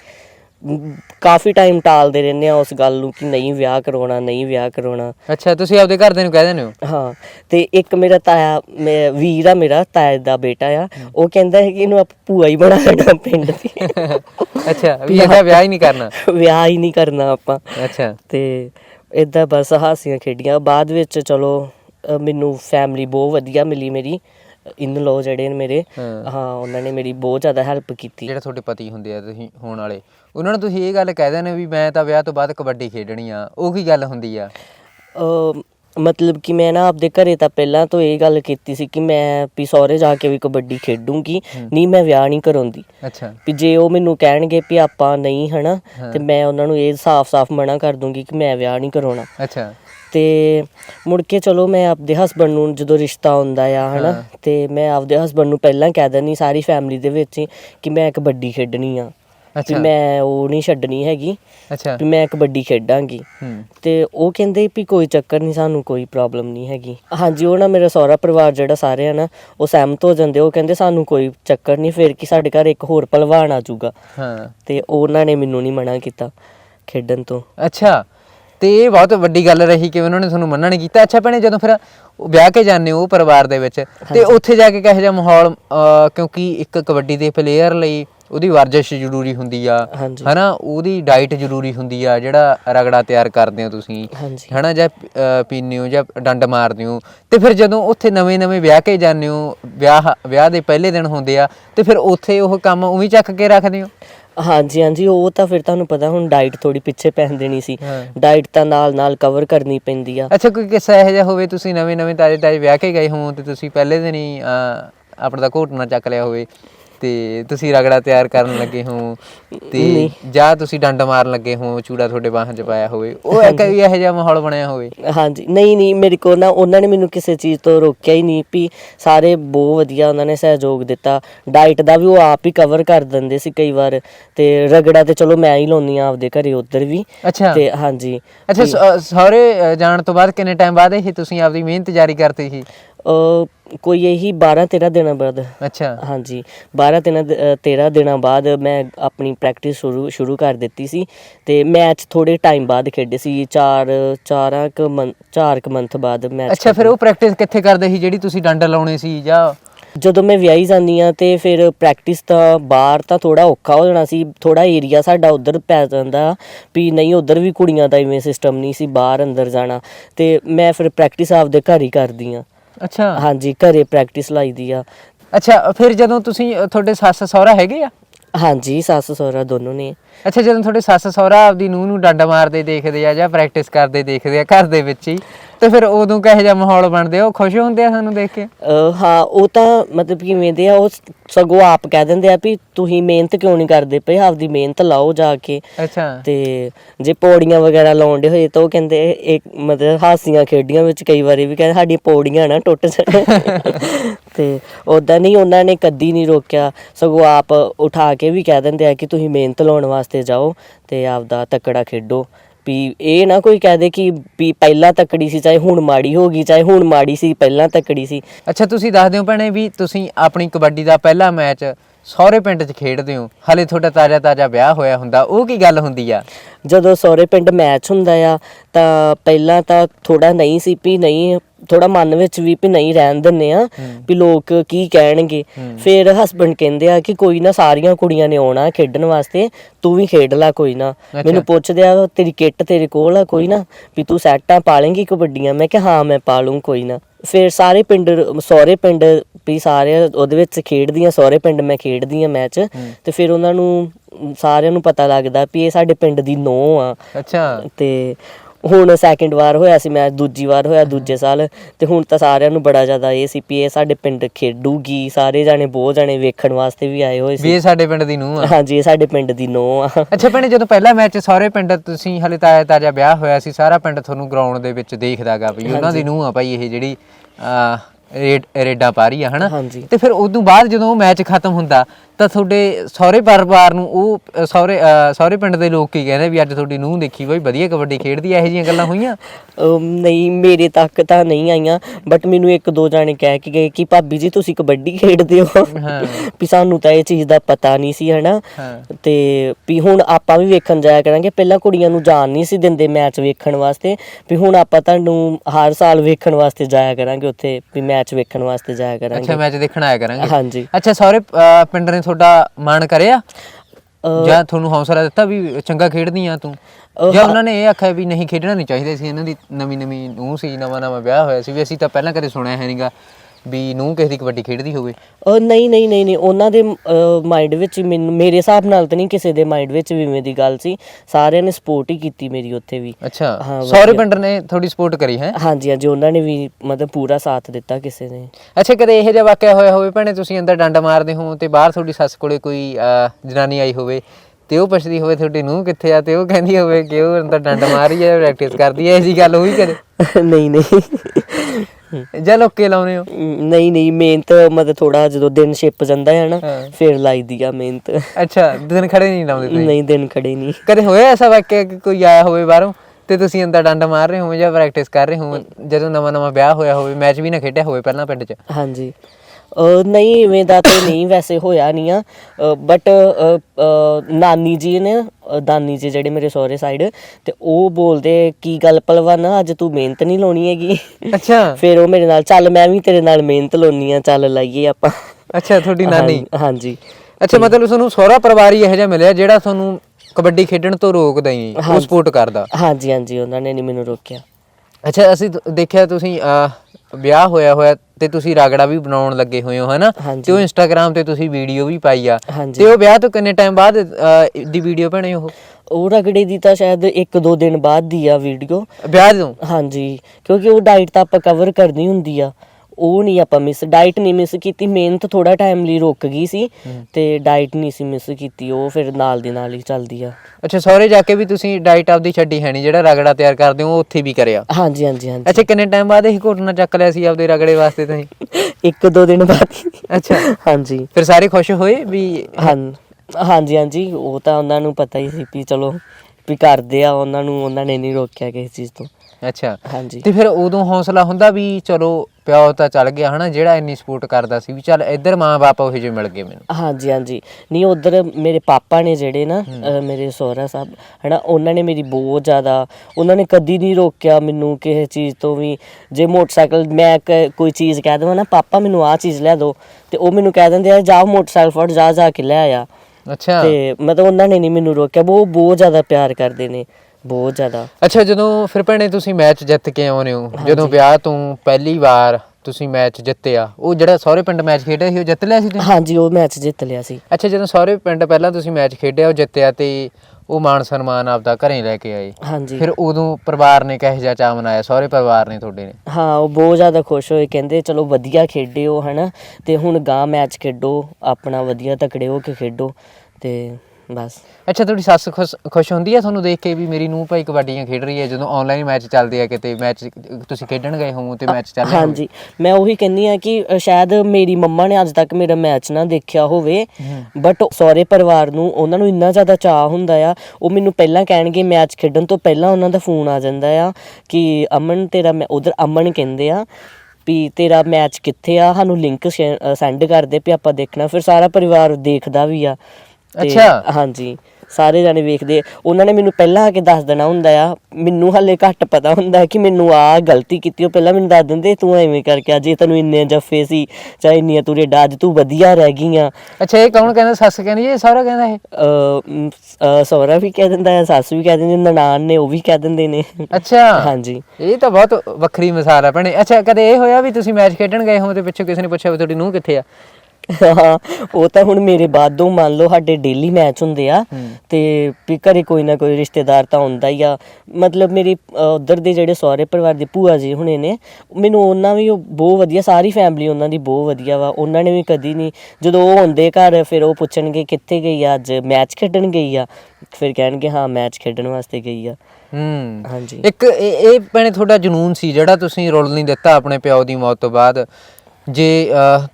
ਕਾਫੀ ਟਾਈਮ ਟਾਲਦੇ ਰਹਿੰਦੇ ਆ ਉਸ ਗੱਲ ਨੂੰ ਕਿ ਨਹੀਂ ਵਿਆਹ ਕਰਾਉਣਾ ਨਹੀਂ ਵਿਆਹ ਕਰਾਉਣਾ। ਅੱਛਾ ਤੁਸੀਂ ਆਪਦੇ ਘਰਦਿਆਂ ਨੂੰ ਕਹਿ ਦਿੰਦੇ ਹੋ? ਹਾਂ ਤੇ ਇੱਕ ਮੇਰਾ ਤਾਇਆ ਮੇ- ਵੀਰ ਆ ਮੇਰਾ ਤਾਇਆ ਦਾ ਬੇਟਾ ਆ ਉਹ ਕਹਿੰਦਾ ਹੈ ਕਿ ਇਹਨੂੰ ਆਪ ਭੂਆ ਹੀ ਬਣਾ ਲੈਣਾ ਪਿੰਡ ਦੀ ਅੱਛਾ ਵੀ ਇਹਦਾ ਵਿਆਹ ਹੀ ਨਹੀਂ ਕਰਨਾ। ਵਿਆਹ ਹੀ ਨਹੀਂ ਕਰਨਾ ਆਪਾਂ। ਅੱਛਾ। ਤੇ ਇਦਾਂ ਬਸ ਹਾਸੀਆਂ ਖੇਡੀਆਂ। ਬਾਅਦ ਵਿੱਚ ਚਲੋ ਅ, ਮੈਨੂੰ ਫੈਮਿਲੀ ਬਹੁਤ ਵਧੀਆ ਮਿਲੀ ਮੇਰੀ। ਇਨ ਲੋ ਜਿਹੜੇ ਨੇ ਮੇਰੇ ਹਾਂ। ਹਾਂ ਉਹਨਾਂ ਨੇ ਮੇਰੀ ਬਹੁਤ ਜ਼ਿਆਦਾ ਹੈਲਪ ਕੀਤੀ। ਜਿਹੜੇ ਤੁਹਾਡੇ ਪਤੀ ਹੁੰਦੇ ਆ ਤੁਸੀਂ ਹੋਣ ਵਾਲੇ ਉਹਨਾਂ ਨੂੰ ਤੁਸੀਂ ਇਹ ਗੱਲ ਕਹਿ ਦਿੰਦੇ ਵੀ ਮੈਂ ਤਾਂ ਵਿਆਹ ਤੋਂ ਬਾਅਦ ਕਬੱਡੀ ਖੇਡਣੀ ਆ ਉਹ ਕੀ ਗੱਲ ਹੁੰਦੀ ਆ? ਅਹ ਮਤਲਬ ਕਿ ਮੈਂ ਨਾ ਆਪਦੇ ਘਰੇ ਤਾਂ ਪਹਿਲਾਂ ਤੋਂ ਇਹ ਗੱਲ ਕੀਤੀ ਸੀ ਕਿ ਮੈਂ ਵੀ ਸਹੁਰੇ ਜਾ ਕੇ ਵੀ ਕਬੱਡੀ ਖੇਡੂੰਗੀ ਨਹੀਂ ਮੈਂ ਵਿਆਹ ਨਹੀਂ ਕਰਾਉਂਦੀ। ਅੱਛਾ। ਵੀ ਜੇ ਉਹ ਮੈਨੂੰ ਕਹਿਣਗੇ ਵੀ ਆਪਾਂ ਨਹੀਂ ਹਨਾ ਤੇ ਮੈਂ ਉਹਨਾਂ ਨੂੰ ਇਹ ਸਾਫ਼-ਸਾਫ਼ ਮਨਾ ਕਰ ਦੂੰਗੀ ਕਿ ਮੈਂ ਵਿਆਹ ਨਹੀਂ ਕਰਾਉਣਾ। ਅੱਛਾ। ਤੇ ਮੁੜ ਕੇ ਚਲੋ ਮੈਂ ਆਪਦੇ ਹਸਬੰਡ ਨੂੰ ਜਦੋਂ ਰਿਸ਼ਤਾ ਹੁੰਦਾ ਆ ਹਨਾ ਤੇ ਮੈਂ ਆਪਦੇ ਹਸਬੰਡ ਨੂੰ ਪਹਿਲਾਂ ਕਹਿ ਦਿੰਦੀ ਸਾਰੀ ਫੈਮਿਲੀ ਦੇ ਵਿੱਚ ਹੀ ਕਿ ਮੈਂ ਕਬੱਡੀ ਖੇਡਣੀ ਆ। ਵੀ ਅੱਛਾ। ਮੈਂ ਉਹ ਨਹੀਂ ਛੱਡਣੀ ਹੈਗੀ ਅੱਛਾ। ਵੀ ਮੈਂ ਕਬੱਡੀ ਖੇਡਾਂਗੀ। ਹੂੰ। ਤੇ ਉਹ ਕਹਿੰਦੇ ਵੀ ਕੋਈ ਚੱਕਰ ਨਹੀਂ ਸਾਨੂੰ ਕੋਈ ਪ੍ਰੋਬਲਮ ਨਹੀਂ ਹੈਗੀ। ਹਾਂਜੀ ਉਹ ਨਾ ਮੇਰਾ ਸਹੁਰਾ ਪਰਿਵਾਰ ਜਿਹੜਾ ਸਾਰੇ ਆ ਨਾ ਉਹ ਸਹਿਮਤ ਹੋ ਜਾਂਦੇ ਉਹ ਕਹਿੰਦੇ ਸਾਨੂੰ ਕੋਈ ਚੱਕਰ ਨਹੀਂ ਫਿਰ ਕਿ ਸਾਡੇ ਘਰ ਇੱਕ ਹੋਰ ਪਹਿਲਵਾਨ ਆ ਜਾਊਗਾ। ਹਾਂ। ਤੇ ਉਹਨਾਂ ਨੇ ਮੈਨੂੰ ਨਹੀਂ ਮਨਾ ਕੀਤਾ ਖੇਡਣ ਤੋਂ। ਅੱਛਾ ਤੇ ਇਹ ਬਹੁਤ ਵੱਡੀ ਗੱਲ ਰਹੀ ਕਿ ਉਹਨਾਂ ਨੇ ਤੁਹਾਨੂੰ ਮੰਨਣਾ ਨਹੀਂ ਕੀਤਾ। ਅੱਛਾ ਭੈਣੇ ਜਦੋਂ ਫਿਰ ਉਹ ਵਿਆਹ ਕੇ ਜਾਂਦੇ ਹੋ ਉਹ ਪਰਿਵਾਰ ਦੇ ਵਿੱਚ ਤੇ ਉੱਥੇ ਜਾ ਕੇ ਕਿਹੋ ਜਿਹਾ ਮਾਹੌਲ ਅਹ, ਕਿਉਂਕਿ ਇੱਕ ਕਬੱਡੀ ਦੇ ਪਲੇਅਰ ਲਈ ਉਹਦੀ ਵਰਜਿਸ਼ ਜ਼ਰੂਰੀ ਹੁੰਦੀ ਆ ਹਾਂਜੀ। ਹਨਾ? ਉਹਦੀ ਡਾਈਟ ਜ਼ਰੂਰੀ ਹੁੰਦੀ ਆ ਜਿਹੜਾ ਰਗੜਾ ਤਿਆਰ ਕਰਦੇ ਹੋ ਤੁਸੀਂ ਹਾਂਜੀ। ਹਨਾ? ਜਾਂ ਪੀਂਦੇ ਹੋ ਜਾਂ ਡੰਡ ਮਾਰਦੇ ਹੋ ਤੇ ਫਿਰ ਜਦੋਂ ਉੱਥੇ ਨਵੇਂ-ਨਵੇਂ ਵਿਆਹ ਕੇ ਜਾਂਦੇ ਹੋ ਵਿਆਹ ਵਿਆਹ ਦੇ ਪਹਿਲੇ ਦਿਨ ਹੁੰਦੇ ਆ ਤੇ ਫਿਰ ਉੱਥੇ ਉਹ ਕੰਮ ਉਵੇਂ ਚੱਕ ਕੇ ਰੱਖਦੇ ਹੋ? ਹਾਂਜੀ ਹਾਂਜੀ ਉਹ ਤਾਂ ਫਿਰ ਤੁਹਾਨੂੰ ਪਤਾ ਹੁਣ ਡਾਈਟ ਥੋੜੀ ਪਿੱਛੇ ਪੈਣ ਦੇਣੀ ਸੀ। ਹਾਂ। ਡਾਈਟ ਤਾਂ ਨਾਲ ਨਾਲ ਕਵਰ ਕਰਨੀ ਪੈਂਦੀ ਆ। ਅੱਛਾ ਕੋਈ ਕਿੱਸਾ ਇਹੋ ਜਿਹਾ ਹੋਵੇ ਤੁਸੀਂ ਨਵੇਂ ਨਵੇਂ ਤਾਜ਼ੇ ਤਾਜ਼ੇ ਵਿਆਹ ਕੇ ਗਏ ਹੋ ਤੇ ਤੁਸੀਂ ਪਹਿਲੇ ਦਿਨ ਹੀ ਆਪਣਾ ਦਾ ਘੋਟਣਾ ਚੱਕ ਲਿਆ ਹੋਵੇ। ਤੇ ਤੁਸੀਂ ਰਗੜਾ ਤਿਆਰ ਕਰਨ ਲੱਗੇ ਹੋ ਤੇ ਜਾਂ ਤੁਸੀਂ ਡੰਡ ਮਾਰਨ ਲੱਗੇ ਹੋ ਚੂੜਾ ਤੁਹਾਡੇ ਬਾਹਾਂ 'ਚ ਪਾਇਆ ਹੋਵੇ। ਉਹ ਇੱਕ ਇਹੋ ਜਿਹਾ ਮਾਹੌਲ ਬਣਿਆ ਹੋਵੇ। ਹਾਂਜੀ। ਨਹੀਂ ਨਹੀਂ ਮੇਰੇ ਕੋਲ ਨਾ ਉਹਨਾਂ ਨੇ ਮੈਨੂੰ ਕਿਸੇ ਚੀਜ਼ ਤੋਂ ਰੋਕਿਆ ਹੀ ਨਹੀਂ ਵੀ ਸਾਰੇ ਬਹੁਤ ਵਧੀਆ ਉਹਨਾਂ ਨੇ ਸਹਿਯੋਗ ਦਿੱਤਾ। ਡਾਈਟ ਦਾ ਵੀ ਉਹ ਆਪ ਹੀ ਕਵਰ ਕਰ ਦਿੰਦੇ ਸੀ ਕਈ ਵਾਰ। ਤੇ ਰਗੜਾ ਤੇ ਚਲੋ ਮੈਂ ਹੀ ਲਾਉਣੀ ਆ ਆਪਦੇ ਘਰੇ ਉੱਧਰ ਵੀ। ਤੇ ਹਾਂਜੀ। ਅੱਛਾ ਸ- ਅਹ, ਸਹੁਰੇ ਅਹ, ਜਾਣ ਤੋਂ ਬਾਅਦ ਕਿੰਨੇ ਟਾਈਮ ਬਾਅਦ ਇਹ ਤੁਸੀਂ ਆਪਦੀ ਮਿਹਨਤ ਜਾਰੀ ਕਰਤੀ ਸੀ? ਕੋਈ ਇਹੀ 12 13 ਦਿਨਾਂ ਬਾਅਦ। ਅੱਛਾ। ਹਾਂਜੀ 12 ਦਿਨਾਂ ਦ- ਅ, 13 ਦਿਨਾਂ ਬਾਅਦ ਮੈਂ ਆਪਣੀ ਪ੍ਰੈਕਟਿਸ ਸ਼ੁਰੂ ਸ਼ੁਰੂ ਕਰ ਦਿੱਤੀ ਸੀ ਤੇ ਮੈਚ ਥੋੜੇ ਟਾਈਮ ਬਾਅਦ ਖੇਡੇ ਸੀ 4 4 ਕ ਚਾਰ ਕ ਮੰਥ ਬਾਅਦ ਮੈਚ ਅੱਛਾ ਫਿਰ ਉਹ ਪ੍ਰੈਕਟਿਸ ਕਿੱਥੇ ਕਰਦੇ ਸੀ ਜਿਹੜੀ ਤੁਸੀਂ ਡੰਡ ਲਾਉਣੇ ਸੀ ਜਾਂ ਜਦੋਂ ਮੈਂ ਵਿਆਹੀ ਜਾਂਦੀ ਆ ਤੇ ਫਿਰ ਪ੍ਰੈਕਟਿਸ ਤਾਂ ਬਾਹਰ ਤਾਂ ਥੋੜਾ ਔਖਾ ਹੋ ਜਾਣਾ ਸੀ ਥੋੜਾ ਏਰੀਆ ਸਾਡਾ ਉਧਰ ਪੈ ਜਾਂਦਾ ਵੀ ਨਹੀਂ ਉਧਰ ਵੀ ਕੁੜੀਆਂ ਦਾ ਇਵੇਂ ਸਿਸਟਮ ਨਹੀਂ ਸੀ ਬਾਹਰ ਅੰਦਰ ਜਾਣਾ ਤੇ ਮੈਂ ਫਿਰ ਪ੍ਰੈਕਟਿਸ ਆਪਦੇ ਘਰ ਹੀ ਕਰਦੀ ਆ ਅੱਛਾ। ਹਾਂਜੀ ਘਰੇ ਪ੍ਰੈਕਟਿਸ ਲਾਈਦੀ ਆ। ਅੱਛਾ ਫਿਰ ਜਦੋਂ ਤੁਸੀਂ ਤੁਹਾਡੇ ਸੱਸ ਸਹੁਰਾ ਹੈਗੇ ਆ? ਹਾਂਜੀ ਸੱਸ ਸਹੁਰਾ ਦੋਨੋਂ ਨੇ। ਅੱਛਾ ਜਦੋਂ ਤੁਹਾਡੇ ਸੱਸ ਸਹੁਰਾ ਆਪਦੀ ਨੂੰਹ ਨੂੰ ਡੰਡ ਮਾਰਦੇ ਦੇਖਦੇ ਆ ਜਾਂ ਪ੍ਰੈਕਟਿਸ ਕਰਦੇ ਦੇਖਦੇ ਆ ਘਰ ਦੇ ਵਿੱਚ ਹੀ ਤੇ ਫਿਰ ਉਦੋਂ ਕਿਹੋ ਜਿਹਾ ਮਾਹੌਲ ਬਣਦੇ ਆ? ਉਹ ਖੁਸ਼ ਹੁੰਦੇ ਆ ਸਾਨੂੰ ਦੇਖ ਕੇ? ਅਹ ਹਾਂ ਉਹ ਤਾਂ ਮਤਲਬ ਕਿਵੇਂ ਦੇ ਆ ਉਹ ਸਗੋਂ ਆਪ ਕਹਿ ਦਿੰਦੇ ਆ ਵੀ ਤੁਸੀਂ ਮਿਹਨਤ ਕਿਉਂ ਨਹੀਂ ਕਰਦੇ ਪਏ? ਆਪਦੀ ਮਿਹਨਤ ਲਾਓ ਜਾ ਕੇ। ਅੱਛਾ। ਤੇ ਜੇ ਪੌੜੀਆਂ ਵਗੈਰਾ ਲਾਉਂਦੇ ਹੋਏ ਤਾਂ ਉਹ ਕਹਿੰਦੇ ਇੱਕ ਮਤਲਬ ਹਾਸੀਆਂ ਖੇਡੀਆਂ ਵਿੱਚ ਕਈ ਵਾਰੀ ਵੀ ਕਹਿੰਦੇ ਸਾਡੀਆਂ ਪੌੜੀਆਂ ਨਾ ਟੁੱਟ ਜਾਣ। ਤੇ ਉਦਾਂ ਨਹੀਂ ਉਹਨਾਂ ਨੇ ਕਦੀ ਨਹੀਂ ਰੋਕਿਆ। ਸਗੋਂ ਆਪ ਉਠਾ ਕੇ ਵੀ ਕਹਿ ਦਿੰਦੇ ਆ ਕਿ ਤੁਸੀਂ ਮਿਹਨਤ ਲਾਉਣ ਵਾਸਤੇ ਜਾਓ ਤੇ ਆਪਦਾ ਤਕੜਾ ਖੇਡੋ। ਵੀ ਇਹ ਨਾ ਕੋਈ ਕਹਦੇ ਕਿ ਵੀ ਪਹਿਲਾਂ ਤਕੜੀ ਸੀ ਚਾਹੇ ਹੁਣ ਮਾੜੀ ਹੋ ਗਈ ਚਾਹੇ ਹੁਣ ਮਾੜੀ ਸੀ ਪਹਿਲਾਂ ਤਕੜੀ ਸੀ। ਅੱਛਾ ਤੁਸੀਂ ਦੱਸ ਦਿਓ ਭੈਣੇ ਵੀ ਤੁਸੀਂ ਆਪਣੀ ਕਬੱਡੀ ਦਾ ਪਹਿਲਾ ਮੈਚ ਸਹੁਰੇ ਪਿੰਡ 'ਚ ਖੇਡਦੇ ਹੋ। ਹਲੇ ਤੁਹਾਡਾ ਤਾਜ਼ਾ ਤਾਜ਼ਾ ਵਿਆਹ ਹੋਇਆ ਹੁੰਦਾ ਉਹ ਕੀ ਗੱਲ ਹੁੰਦੀ ਆ? ਜਦੋਂ ਸਹੁਰੇ ਪਿੰਡ ਮੈਚ ਹੁੰਦਾ ਆ ਤਾਂ ਪਹਿਲਾਂ ਤਾਂ ਥੋੜਾ ਨਹੀਂ ਸੀ ਵੀ ਨਹੀਂ ਥੋੜਾ ਮਨ ਵਿੱਚ ਵੀ ਵੀ ਨਹੀਂ ਰਹਿਣ ਦਿੰਨੇ ਆ ਵੀ ਲੋਕ ਕੀ ਕਹਿਣਗੇ। ਫਿਰ ਹਸਬੰਡ ਕਹਿੰਦੇ ਆ ਕਿ ਕੋਈ ਨਾ ਸਾਰੀਆਂ ਕੁੜੀਆਂ ਨੇ ਆਉਣਾ ਖੇਡਣ ਵਾਸਤੇ ਤੂੰ ਵੀ ਖੇਡ ਲੈ ਕੋਈ ਨਾ। ਮੈਨੂੰ ਪੁੱਛਦੇ ਆ ਤੇਰੀ ਕਿੱਟ ਤੇਰੇ ਕੋਲ ਆ ਕੋਈ ਨਾ? ਵੀ ਤੂੰ ਸੈੱਟਾਂ ਪਾ ਲੇਂਗੀ ਕਬੱਡੀਆਂ ਮੈਂ ਕਿਹਾ ਹਾਂ ਮੈਂ ਪਾ ਲੂੰ ਕੋਈ ਨਾ। ਫਿਰ ਸਾਰੇ ਪਿੰਡ ਸਹੁਰੇ ਪਿੰਡ ਵੀ ਸਾਰੇ ਉਹਦੇ ਵਿੱਚ ਖੇਡਦੀਆਂ ਸਹੁਰੇ ਪਿੰਡ ਮੈਂ ਖੇਡਦੀ ਆ ਮੈਚ। ਤੇ ਫਿਰ ਉਹਨਾਂ ਨੂੰ ਸਾਰਿਆਂ ਨੂੰ ਪਤਾ ਲੱਗਦਾ ਵੀ ਇਹ ਸਾਡੇ ਪਿੰਡ ਦੀ ਨੋ ਆ। ਅੱਛਾ। ਤੇ ਹੁਣ ਸੈਕਿੰਡ ਵਾਰ ਹੋਇਆ ਸੀ ਮੈਚ ਦੂਜੀ ਵਾਰ ਹੋਇਆ ਦੂਜੇ ਸਾਲ ਤੇ ਹੁਣ ਤਾਂ ਸਾਰਿਆਂ ਨੂੰ ਬੜਾ ਜ਼ਿਆਦਾ ਇਹ ਸੀ ਵੀ ਇਹ ਸਾਡੇ ਪਿੰਡ ਖੇਡੂਗੀ ਸਾਰੇ ਜਾਣੇ ਬਹੁਤ ਜਾਣੇ ਵੇਖਣ ਵਾਸਤੇ ਵੀ ਆਏ ਹੋਏ ਵੀ ਸੀ ਇਹ ਸਾਡੇ ਪਿੰਡ ਦੀ ਨੂੰਹ ਆ। ਹਾਂਜੀ ਇਹ ਸਾਡੇ ਪਿੰਡ ਦੀ ਨੋ ਆ। ਅੱਛਾ ਭੈਣੇ ਜਦੋਂ ਪਹਿਲਾ ਮੈਚ ਸਹੁਰੇ ਪਿੰਡ ਤੁਸੀਂ ਹਲੇ ਤਾਜ਼ਾ ਤਾਜ਼ਾ ਵਿਆਹ ਹੋਇਆ ਸੀ ਸਾਰਾ ਪਿੰਡ ਤੁਹਾਨੂੰ ਗਰਾਊਂਡ ਦੇ ਵਿੱਚ ਦੇਖਦਾਗਾ ਵੀ ਉਹਨਾਂ ਦੀ ਨੂੰਹ ਆ ਭਾਈ ਇਹ ਜਿਹੜੀ ਰੇਡਾ ਪਾ ਰਹੀ ਆ ਹਨਾ। ਤੇ ਫਿਰ ਉਦੋਂ ਬਾਅਦ ਜਦੋਂ ਉਹ ਮੈਚ ਖਤਮ ਹੁੰਦਾ ਤਾਂ ਤੁਹਾਡੇ ਸਹੁਰੇ ਪਰਿਵਾਰ ਨੂੰ ਉਹ ਸਹੁਰੇ ਸਹੁਰੇ ਪਿੰਡ ਦੇ ਲੋਕ ਕੀ ਕਹਿੰਦੇ ਵੀ ਅੱਜ ਤੁਹਾਡੀ ਨੂੰਹ ਦੇਖੀ ਬਈ ਵਧੀਆ ਕਬੱਡੀ ਖੇਡਦੀ ਆ ਇਹੋ ਜਿਹੀਆਂ ਗੱਲਾਂ ਹੋਈਆਂ? ਨਹੀਂ ਮੇਰੇ ਤੱਕ ਤਾਂ ਨਹੀਂ ਆਈਆਂ ਬਟ ਮੈਨੂੰ ਇੱਕ ਦੋ ਜਾਣੇ ਕਹਿ ਕੇ ਗਏ ਕਿ ਭਾਬੀ ਜੀ ਤੁਸੀਂ ਕਬੱਡੀ ਖੇਡਦੇ ਹੋ। ਵੀ ਸਾਨੂੰ ਤਾਂ ਇਹ ਚੀਜ਼ ਦਾ ਪਤਾ ਨਹੀਂ ਸੀ ਹਨਾ। ਤੇ ਵੀ ਹੁਣ ਆਪਾਂ ਵੀ ਵੇਖਣ ਜਾਇਆ ਕਰਾਂਗੇ ਪਹਿਲਾਂ ਕੁੜੀਆਂ ਨੂੰ ਜਾਣ ਨਹੀਂ ਸੀ ਦਿੰਦੇ ਮੈਚ ਵੇਖਣ ਵਾਸਤੇ ਵੀ ਹੁਣ ਆਪਾਂ ਤੁਹਾਨੂੰ ਹਰ ਸਾਲ ਵੇਖਣ ਵਾਸਤੇ ਜਾਇਆ ਕਰਾਂਗੇ ਉੱਥੇ ਵੀ ਮੈਚ ਵੇਖਣ ਵਾਸਤੇ ਜਾਇਆ ਅੱਛਾ ਕਰਾਂਗੇ ਮੈਚ ਦੇਖਣ ਆਇਆ ਕਰਾਂਗੇ। ਹਾਂਜੀ। ਅੱਛਾ ਸਹੁਰੇ ਪਿੰਡ ਨੇ ਤੁਹਾਡਾ ਮਾਣ ਕਰਿਆ? ਜਾਂ ਤੁਹਾਨੂੰ ਹੌਸਲਾ ਦਿੱਤਾ ਵੀ ਚੰਗਾ ਖੇਡਦੀ ਆ ਤੂੰ? ਜਾਂ ਉਹਨਾਂ ਨੇ ਇਹ ਆਖਿਆ ਵੀ ਨਹੀਂ ਖੇਡਣਾ ਨਹੀਂ ਚਾਹੀਦਾ ਸੀ ਇਹਨਾਂ ਦੀ ਨਵੀਂ ਨਵੀਂ ਨੂੰਹ ਸੀ ਨਵਾਂ ਨਵਾਂ ਵਿਆਹ ਹੋਇਆ ਸੀ ਵੀ ਅਸੀਂ ਤਾਂ ਪਹਿਲਾਂ ਕਦੇ ਸੁਣਿਆ ਹੈ ਨਹੀਂਗਾ ਵੀ ਨੂੰ ਕਿਸੇ ਦੀ ਕਬੱਡੀ ਖੇਡਦੀ ਹੋਵੇ? ਉਹ ਨਹੀਂ ਨਹੀਂ ਨਹੀਂ ਨਹੀਂ ਉਹਨਾਂ ਦੇ ਮਾਈਂਡ ਵਿੱਚ ਮੈਨੂੰ ਮੇਰੇ ਹਿਸਾਬ ਨਾਲ ਤਾਂ ਨਹੀਂ ਕਿਸੇ ਦੇ ਮਾਈਂਡ ਵਿੱਚ ਵੀ ਇਵੇਂ ਦੀ ਗੱਲ ਸੀ। ਸਾਰਿਆਂ ਨੇ ਸਪੋਰਟ ਹੀ ਕੀਤੀ ਮੇਰੀ ਉੱਥੇ ਵੀ। ਅੱਛਾ। ਹਾਂ, ਵਧੀਆ। ਪਿੰਡ ਨੇ ਥੋੜੀ ਸਪੋਰਟ ਕਰੀ ਹੈ? ਹਾਂਜੀ ਹਾਂਜੀ ਉਹਨਾਂ ਨੇ ਵੀ ਮਤਲਬ ਪੂਰਾ ਸਾਥ ਦਿੱਤਾ ਕਿਸੇ ਨੇ। ਅੱਛਾ ਕਦੇ ਇਹੋ ਜਿਹਾ ਵਾਕਿਆ ਹੋਇਆ ਹੋਵੇ ਭੈਣੇ ਤੁਸੀਂ ਅੰਦਰ ਡੰਡ ਮਾਰਦੇ ਹੋ ਤੇ ਬਾਹਰ ਤੁਹਾਡੀ ਸੱਸ ਕੋਲੇ ਕੋਈ ਅਹ, ਜਨਾਨੀ ਆਈ ਹੋਵੇ ਤੇ ਉਹ ਪੁੱਛਦੀ ਹੋਵੇ ਤੁਹਾਡੀ ਨੂੰ ਕਿੱਥੇ ਆ ਤੇ ਉਹ ਕਹਿੰਦੀ ਹੋਵੇ ਕਿ ਉਹ ਅੰਦਰ ਡੰਡ ਮਾਰ ਰਹੀ ਹੈ ਪ੍ਰੈਕਟਿਸ ਕਰਦੀ ਹੈ ਐਸੀ ਗੱਲ ਹੋਈ ਕਦੇ? ਨਹੀਂ ਨਹੀਂ। ਜਾਂ ਲੋਕੇ ਲਾਉਨੇ ਹੋ? ਨਹੀਂ ਨਹੀਂ ਮਿਹਨਤ ਮਤਲਬ ਥੋੜਾ ਜਦੋਂ ਦਿਨ ਛਿਪ ਜਾਂਦਾ ਹੈ ਨਾ ਹਾਂ। ਫਿਰ ਲਾਈਦੀ ਆ ਮਿਹਨਤ। ਅੱਛਾ ਦਿਨ ਖੜੇ ਨਹੀਂ ਲਾਉਂਦੇ ਤੁਸੀਂ? ਨਹੀਂ ਦਿਨ ਖੜੇ ਨਹੀਂ। ਕਦੇ ਹੋਇਆ ਐਸਾ ਵਾਕਿਆ ਕਿ ਕੋਈ ਆਇਆ ਹੋਵੇ ਬਾਹਰੋਂ ਤੇ ਤੁਸੀਂ ਅੰਦਰ ਡੰਡ ਮਾਰ ਰਹੇ ਹੋ ਜਾਂ ਪ੍ਰੈਕਟਿਸ ਕਰ ਰਹੇ ਹੋ ਜਦੋਂ ਨਵਾਂ ਨਵਾਂ ਵਿਆਹ ਹੋਇਆ ਹੋਵੇ ਮੈਚ ਵੀ ਨਾ ਖੇਡਿਆ ਹੋਵੇ ਪਹਿਲਾਂ ਪਿੰਡ 'ਚ? ਹਾਂਜੀ। ਨਹੀਂ ਇਵੇਂ ਦਾ ਤੇ ਨਹੀਂ ਵੈਸੇ ਹੋਇਆ ਨਹੀਂ ਆ। ਬਟ ਨਾਨੀ ਜੀ ਨੇ ਦਾਨੀ ਜੀ ਜਿਹੜੇ ਮੇਰੇ ਸਹੁਰੇ ਸਾਈਡ ਤੇ ਉਹ ਬੋਲਦੇ ਕੀ ਗੱਲ ਭਲਵਾਨ ਅੱਜ ਤੂੰ ਮਿਹਨਤ ਨਹੀਂ ਲਾਉਣੀ ਹੈਗੀ? ਅੱਛਾ। ਫਿਰ ਉਹ ਮੇਰੇ ਨਾਲ ਚੱਲ ਮੈਂ ਵੀ ਤੇਰੇ ਨਾਲ ਮਿਹਨਤ ਲਾਉਣੀ ਆ ਚੱਲ ਲਾਈਏ ਆਪਾਂ। ਅੱਛਾ ਤੁਹਾਡੀ ਨਾਨੀ। ਹਾਂਜੀ। ਅੱਛਾ ਮਤਲਬ ਤੁਹਾਨੂੰ ਸਹੁਰਾ ਪਰਿਵਾਰ ਹੀ ਇਹੋ ਜਿਹਾ ਮਿਲਿਆ ਜਿਹੜਾ ਤੁਹਾਨੂੰ ਕਬੱਡੀ ਖੇਡਣ ਤੋਂ ਰੋਕਦਾ ਹੀ ਉਹ। ਸਪੋਰਟ ਕਰਦਾ। ਹਾਂਜੀ ਹਾਂਜੀ ਉਹਨਾਂ ਨੇ ਨਹੀਂ ਮੈਨੂੰ ਰੋਕਿਆ। ਅੱਛਾ ਅਸੀਂ ਦੇਖਿਆ ਤੁਸੀਂ ਵਿਆਹ ਹੋਇਆ ਹੋਇਆ ਤੇ ਤੁਸੀਂ ਰਗੜਾ ਵੀ ਬਣਾਉਣ ਲੱਗੇ ਹੋਏ ਹੋ ਹਨਾ। ਤੇ ਉਹ ਇੰਸਟਾਗ੍ਰam ਤੇ ਤੁਸੀਂ ਵੀਡੀਓ ਵੀ ਪਾਈ ਆ। ਤੇ ਉਹ ਵਿਆਹ ਤੋਂ ਕਿੰਨੇ ਟਾਈਮ ਬਾਅਦ ਅਹ, ਦੀ ਵੀਡੀਓ ਬਣੇ ਉਹ? ਉਹ ਰਗੜੇ ਦੀ ਤਾਂ ਸ਼ਾਇਦ 1-2 ਦਿਨ ਬਾਅਦ ਦੀ ਆ ਵੀਡੀਓ ਵਿਆਹ ਤੋਂ? ਹਾਂਜੀ ਕਿਉਂਕਿ ਉਹ ਡਾਈਟ ਤਾਂ ਆਪਾਂ ਕਵਰ ਕਰਨੀ ਹੁੰਦੀ ਆ। ਉਹ ਨਹੀਂ ਆਪਾਂ ਮਿਸ ਡਾਈਟ ਨਹੀਂ ਮਿਸ ਕੀਤੀ ਮਿਹਨਤ ਥੋੜਾ ਟਾਈਮ ਲਈ ਰੁਕ ਗਈ ਸੀ ਤੇ ਡਾਈਟ ਨਹੀਂ ਸੀ ਮਿਸ ਕੀਤੀ ਉਹ ਫਿਰ ਨਾਲ ਦੀ ਨਾਲ ਹੀ ਚੱਲਦੀ ਆ। ਅੱਛਾ ਸਹੁਰੇ ਜਾ ਕੇ ਵੀ ਤੁਸੀਂ ਡਾਈਟ ਆਪਦੀ ਛੱਡੀ ਹੈ ਨਹੀਂ ਜਿਹੜਾ ਰਗੜਾ ਤਿਆਰ ਕਰਦੇ ਹੋ ਉਹ ਉੱਥੇ ਵੀ ਕਰਿਆ? ਹਾਂਜੀ ਹਾਂਜੀ ਹਾਂਜੀ। ਅੱਛਾ ਕਿੰਨੇ ਟਾਈਮ ਬਾਅਦ ਇਹ ਘੋਟਣਾ ਚੱਕ ਲਿਆ ਸੀ ਆਪਦੇ ਰਗੜੇ ਵਾਸਤੇ ਤੁਸੀਂ? ਇੱਕ ਦੋ ਦਿਨ ਬਾਅਦ। ਅੱਛਾ। ਹਾਂਜੀ। ਫਿਰ ਸਾਰੇ ਖੁਸ਼ ਹੋਏ ਵੀ ਹਾਂ ਹਾਂਜੀ ਹਾਂਜੀ ਉਹ ਤਾਂ ਉਹਨਾਂ ਨੂੰ ਪਤਾ ਹੀ ਸੀ ਵੀ ਚਲੋ ਵੀ ਕਰਦੇ ਆ ਉਹਨਾਂ ਨੂੰ ਉਹਨਾਂ ਨੇ ਨਹੀਂ ਰੋਕਿਆ ਕਿਸੇ ਚੀਜ਼ ਤੋਂ। ਅੱਛਾ। ਹਾਂਜੀ। ਤੇ ਫਿਰ ਉਦੋਂ ਹੌਸਲਾ ਹੁੰਦਾ ਵੀ ਚਲੋ ਪਿਓ ਤਾਂ ਚੱਲ ਗਿਆ ਹਨਾ ਜਿਹੜਾ ਇੰਨੀ ਸਪੋਰਟ ਕਰਦਾ ਸੀ ਵੀ ਚੱਲ ਇੱਧਰ ਮਾਂ-ਬਾਪ ਉਹ ਜਿਹੇ ਮਿਲ ਗਏ ਮੈਨੂੰ। ਹਾਂਜੀ ਹਾਂਜੀ। ਨਹੀਂ ਉਧਰ ਮੇਰੇ ਪਾਪਾ ਨੇ ਜਿਹੜੇ ਨਾ ਮੇਰੇ ਸਹੁਰਾ ਸਾਹਿਬ ਹਨਾ ਉਹਨਾਂ ਨੇ ਮੇਰੀ ਬਹੁਤ ਜ਼ਿਆਦਾ ਉਹਨਾਂ ਨੇ ਕਦੀ ਨਹੀਂ ਰੋਕਿਆ ਮੈਨੂੰ ਕਿਸੇ ਚੀਜ਼ ਤੋਂ ਵੀ। ਜੇ ਮੋਟਰਸਾਈਕਲ ਮੈਂ ਕ- ਕੋਈ ਚੀਜ਼ ਕਹਿ ਦਵਾਂ ਨਾ ਪਾਪਾ ਮੈਨੂੰ ਆਹ ਚੀਜ਼ ਲਿਆ ਦਿਓ। ਤੇ ਉਹ ਮੈਨੂੰ ਕਹਿ ਦਿੰਦੇ ਆ ਜਾ ਮੋਟਰਸਾਈਕਲ ਫੜ ਜਾ ਜਾ ਕੇ ਲੈ ਆ। ਅੱਛਾ। ਤੇ ਮਤਲਬ ਉਹਨਾਂ ਨੇ ਨਹੀਂ ਮੈਨੂੰ ਰੋਕਿਆ ਉਹ ਬਹੁਤ ਜ਼ਿਆਦਾ ਪਿਆਰ ਕਰਦੇ ਨੇ। ਬਹੁਤ ਜ਼ਿਆਦਾ। ਅੱਛਾ ਜਦੋਂ ਫਿਰ ਭੈਣੇ ਤੁਸੀਂ ਮੈਚ ਜਿੱਤ ਕੇ ਆਉਨੇ ਹੋ ਜਦੋਂ ਵਿਆਹ ਤੋਂ ਪਹਿਲੀ ਵਾਰ ਤੁਸੀਂ ਮੈਚ ਜਿੱਤਿਆ ਉਹ ਜਿਹੜਾ ਸਹੁਰੇ ਪਿੰਡ ਮੈਚ ਖੇਡਿਆ ਸੀ ਉਹ ਜਿੱਤ ਲਿਆ ਸੀ ਤੁਸੀਂ? ਹਾਂਜੀ ਉਹ ਮੈਚ ਜਿੱਤ ਲਿਆ ਸੀ। ਅੱਛਾ ਜਦੋਂ ਸਹੁਰੇ ਪਿੰਡ ਪਹਿਲਾਂ ਤੁਸੀਂ ਮੈਚ ਖੇਡਿਆ ਉਹ ਜਿੱਤਿਆ ਤੇ ਉਹ ਮਾਣ ਸਨਮਾਨ ਆਪਦਾ ਘਰੇ ਲੈ ਕੇ ਆਏ। ਹਾਂਜੀ। ਫਿਰ ਉਦੋਂ ਪਰਿਵਾਰ ਨੇ ਕਿਹੋ ਜਿਹਾ ਚਾਅ ਮਨਾਇਆ? ਸਹੁਰੇ ਪਰਿਵਾਰ ਨੇ ਤੁਹਾਡੇ ਨੇ? ਹਾਂ ਉਹ ਬਹੁਤ ਜ਼ਿਆਦਾ ਖੁਸ਼ ਹੋਏ ਕਹਿੰਦੇ ਚਲੋ ਵਧੀਆ ਖੇਡਿਓ ਹਨਾ ਤੇ ਹੁਣ ਗਾਂ ਮੈਚ ਖੇਡੋ ਆਪਣਾ ਵਧੀਆ ਤਕੜੇ ਹੋ ਕੇ ਖੇਡੋ ਤੇ ਬਸ। ਅੱਛਾ ਤੁਹਾਡੀ ਸੱਸ ਖੁਸ਼ ਖੁਸ਼ ਹੁੰਦੀ ਹੈ ਤੁਹਾਨੂੰ ਦੇਖ ਕੇ ਵੀ ਮੇਰੀ ਨੂੰਹ ਭਾਈ ਕਬੱਡੀਆਂ ਖੇਡ ਰਹੀ ਹੈ? ਜਦੋਂ ਆਨਲਾਈਨ ਮੈਚ ਚੱਲਦੇ ਆ ਕਿਤੇ ਮੈਚ ਤੁਸੀਂ ਖੇਡਣ ਗਏ ਹੋ ਤੇ ਮੈਚ ਚੱਲ ਰਿਹਾ ਹੋਵੇ। ਹਾਂਜੀ। ਮੈਂ ਉਹੀ ਕਹਿੰਨੀ ਆ ਕਿ ਅ, ਸ਼ਾਇਦ ਮੇਰੀ ਮੰਮਾ ਨੇ ਅੱਜ ਤੱਕ ਮੇਰਾ ਮੈਚ ਨਾ ਦੇਖਿਆ ਹੋਵੇ। ਬਟ ਸਹੁਰੇ ਪਰਿਵਾਰ ਨੂੰ ਉਹਨਾਂ ਨੂੰ ਇੰਨਾ ਜ਼ਿਆਦਾ ਚਾਹ ਹੁੰਦਾ ਆ ਉਹ ਮੈਨੂੰ ਪਹਿਲਾਂ ਕਹਿਣਗੇ ਮੈਚ ਖੇਡਣ ਤੋਂ ਪਹਿਲਾਂ ਉਹਨਾਂ ਦਾ ਫੋਨ ਆ ਜਾਂਦਾ ਆ ਕਿ ਅਮਨ ਤੇਰਾ ਮੈਂ ਉਧਰ ਅਮਨ ਕਹਿੰਦੇ ਆ ਵੀ ਤੇਰਾ ਮੈਚ ਕਿੱਥੇ ਆ? ਸਾਨੂੰ ਲਿੰਕ ਸੈਂਡ ਕਰ ਦੇ ਵੀ ਆਪਾਂ ਦੇਖਣਾ। ਫਿਰ ਸਾਰਾ ਪਰਿਵਾਰ ਦੇਖਦਾ ਵੀ ਆ। ਤੇ ਅੱਛਾ। ਹਾਂਜੀ ਸਾਰੇ ਜਾਣੇ ਵੇਖਦੇ ਉਹਨਾਂ ਨੇ ਮੈਨੂੰ ਪਹਿਲਾਂ ਆ ਕੇ ਦੱਸ ਦੇਣਾ ਹੁੰਦਾ ਆ ਮੈਨੂੰ ਹਲੇ ਘੱਟ ਪਤਾ ਹੁੰਦਾ ਕਿ ਮੈਨੂੰ ਆ ਗਲਤੀ ਕੀਤੀ ਉਹ ਪਹਿਲਾਂ ਮੈਨੂੰ ਦੱਸ ਦਿੰਦੇ ਤੂੰ ਐਵੇਂ ਕਰਕੇ ਅੱਜ ਤੈਨੂੰ ਇੰਨੇ ਜੱਫੇ ਸੀ ਚਾਹੇ ਇੰਨੀਆਂ ਤੂੰ ਰੇਡਾ ਅੱਜ ਤੂੰ ਵਧੀਆ ਰਹਿ ਗਈ ਆ ਅੱਛਾ ਇਹ ਕੌਣ ਕਹਿੰਦਾ ਸੱਸ ਕਹਿੰਦੀ ਇਹ ਸਹੁਰਾ ਕਹਿੰਦਾ ਇਹ? ਅ, ਮ, ਅ, ਸਹੁਰਾ ਵੀ ਕਹਿ ਦਿੰਦਾ ਹੈ ਸੱਸ ਵੀ ਕਹਿ ਦਿੰਦੀ ਨਨਾਣ ਨੇ ਉਹ ਵੀ ਕਹਿ ਦਿੰਦੇ ਨੇ। ਅੱਛਾ। ਹਾਂਜੀ। ਇਹ ਤਾਂ ਬਹੁਤ ਵੱਖਰੀ ਮਿਸਾਲ ਹੈ ਭੈਣੇ। ਅੱਛਾ ਕਦੇ ਇਹ ਹੋਇਆ ਵੀ ਤੁਸੀਂ ਮੈਚ ਖੇਡਣ ਗਏ ਹੋ ਤੇ ਪਿੱਛੋਂ ਕਿਸੇ ਨੇ ਪੁੱਛਿਆ ਵੀ ਤੁਹਾਡੀ ਨੂੰਹ ਕਿੱਥੇ ਆ? ਹਾਂ ਉਹ ਤਾਂ ਹੁਣ ਮੇਰੇ ਬਾਦੋਂ ਮੰਨ ਲਓ ਸਾਡੇ ਡੇਲੀ ਮੈਚ ਹੁੰਦੇ ਆ ਤੇ ਵੀ ਘਰੇ ਕੋਈ ਨਾ ਕੋਈ ਰਿਸ਼ਤੇਦਾਰ ਤਾਂ ਹੁੰਦਾ ਹੀ ਆ। ਮਤਲਬ ਮੇਰੀ ਉਧਰ ਦੇ ਜਿਹੜੇ ਸਹੁਰੇ ਪਰਿਵਾਰ ਦੇ ਭੂਆ ਜੀ ਹੁਣੇ ਨੇ ਮੈਨੂੰ ਉਹਨਾਂ ਵੀ ਬਹੁਤ ਵਧੀਆ ਸਾਰੀ ਫੈਮਿਲੀ ਉਹਨਾਂ ਦੀ ਬਹੁਤ ਵਧੀਆ ਵਾ। ਉਹਨਾਂ ਨੇ ਵੀ ਕਦੀ ਨਹੀਂ ਜਦੋਂ ਉਹ ਹੁੰਦੇ ਘਰ ਫਿਰ ਉਹ ਪੁੱਛਣਗੇ ਕਿੱਥੇ ਗਈ ਆ ਅੱਜ ਮੈਚ ਖੇਡਣ ਗਈ ਆ। ਫਿਰ ਕਹਿਣਗੇ ਹਾਂ ਮੈਚ ਖੇਡਣ ਵਾਸਤੇ ਗਈ ਆ। ਹੂੰ। ਹਾਂਜੀ। ਇੱਕ ਇਹ ਭੈਣੇ ਤੁਹਾਡਾ ਜਨੂਨ ਸੀ ਜਿਹੜਾ ਤੁਸੀਂ ਰੁਲ ਨਹੀਂ ਦਿੱਤਾ ਆਪਣੇ ਪਿਓ ਦੀ ਮੌਤ ਤੋਂ ਬਾਅਦ। ਜੇ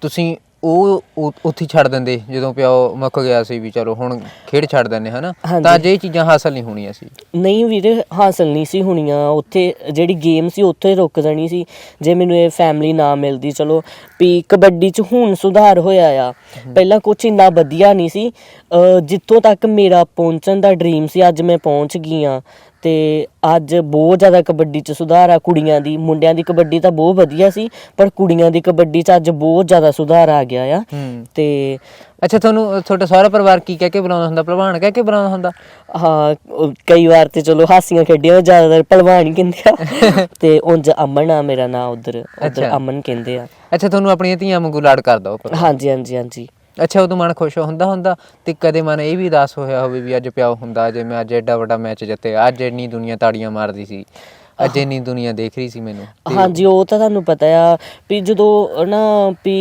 ਤੁਸੀਂ ਉਹ ਉ- ਉੱਥੇ ਹੀ ਛੱਡ ਦਿੰਦੇ ਜਦੋਂ ਪਿਓ ਮੁੱਕ ਗਿਆ ਸੀ ਵੀ ਚਲੋ ਹੁਣ ਖੇਡ ਛੱਡ ਦਿੰਦੇ ਹਨਾ? ਹਾਂਜੀ। ਤਾਂ ਅੱਜ ਇਹ ਚੀਜ਼ਾਂ ਹਾਸਲ ਨਹੀਂ ਹੋਣੀਆਂ ਸੀ। ਨਹੀਂ ਵੀਰੇ ਹਾਸਲ ਨਹੀਂ ਸੀ ਹੋਣੀਆਂ। ਉੱਥੇ ਜਿਹੜੀ ਗੇਮ ਸੀ ਉੱਥੇ ਰੁਕ ਜਾਣੀ ਸੀ। ਜੇ ਮੈਨੂੰ ਇਹ ਫੈਮਿਲੀ ਨਾ ਮਿਲਦੀ ਚਲੋ ਵੀ ਕਬੱਡੀ 'ਚ ਹੁਣ ਸੁਧਾਰ ਹੋਇਆ ਆ। ਪਹਿਲਾਂ ਕੁਝ ਇੰਨਾ ਵਧੀਆ ਨਹੀਂ ਸੀ। ਜਿੱਥੋਂ ਤੱਕ ਮੇਰਾ ਪਹੁੰਚਣ ਦਾ ਡ੍ਰੀਮ ਸੀ ਅੱਜ ਮੈਂ ਪਹੁੰਚ ਗਈ ਆ ਤੇ ਅੱਜ ਬਹੁਤ ਜ਼ਿਆਦਾ ਕਬੱਡੀ 'ਚ ਸੁਧਾਰ ਆ। ਕੁੜੀਆਂ ਦੀ ਮੁੰਡਿਆਂ ਦੀ ਕਬੱਡੀ ਤਾਂ ਬਹੁਤ ਵਧੀਆ ਸੀ ਪਰ ਕੁੜੀਆਂ ਦੀ ਕਬੱਡੀ 'ਚ ਅੱਜ ਬਹੁਤ ਜ਼ਿਆਦਾ ਸੁਧਾਰ ਆ ਗਿਆ ਆ। ਹੂੰ। ਤੇ ਅੱਛਾ ਤੁਹਾਨੂੰ ਤੁਹਾਡਾ ਸਾਰਾ ਪਰਿਵਾਰ ਕੀ ਕਹਿ ਕੇ ਬੁਲਾਉਂਦਾ ਹੁੰਦਾ? ਭਲਵਾਨ ਕਹਿ ਕੇ ਬੁਲਾਉਂਦਾ ਹੁੰਦਾ? ਹਾਂ ਉਹ ਕਈ ਵਾਰ ਤੇ ਚਲੋ ਹਾਸੀਆਂ ਖੇਡੀਆਂ ਜ਼ਿਆਦਾਤਰ ਪਹਿਲਵਾਨ ਹੀ ਕਹਿੰਦੇ ਆ। ਤੇ ਉਂਝ ਅਮਨ ਆ ਮੇਰਾ ਨਾਂ ਉਧਰ ਉਧਰ ਅੱਛਾ। ਅਮਨ ਕਹਿੰਦੇ ਆ। ਅੱਛਾ ਤੁਹਾਨੂੰ ਆਪਣੀਆਂ ਧੀਆਂ ਵਾਂਗੂ ਲਾਡ ਕਰਦਾ ਉਹ ਭਲਵਾਨ। ਹਾਂਜੀ ਹਾਂਜੀ ਹਾਂਜੀ। ਅੱਛਾ, ਉਦੋਂ ਮਨ ਖੁਸ਼ ਹੁੰਦਾ ਹੁੰਦਾ ਤੇ ਕਦੇ ਮਨ ਇਹ ਵੀ ਉਦਾਸ ਹੋਇਆ ਹੋਵੇ ਵੀ ਅੱਜ ਪਿਓ ਹੁੰਦਾ ਜੇ ਮੈਂ, ਅੱਜ ਐਡਾ ਵੱਡਾ ਮੈਚ ਜਿੱਤੇ ਅੱਜ ਇੰਨੀ ਦੁਨੀਆ ਤਾੜੀਆਂ ਮਾਰਦੀ ਸੀ, ਅੱਜ ਇੰਨੀ ਦੁਨੀਆ ਦੇਖ ਰਹੀ ਸੀ ਮੈਨੂੰ। ਹਾਂਜੀ, ਉਹ ਤਾਂ ਤੁਹਾਨੂੰ ਪਤਾ ਆ ਵੀ ਜਦੋਂ ਨਾ ਵੀ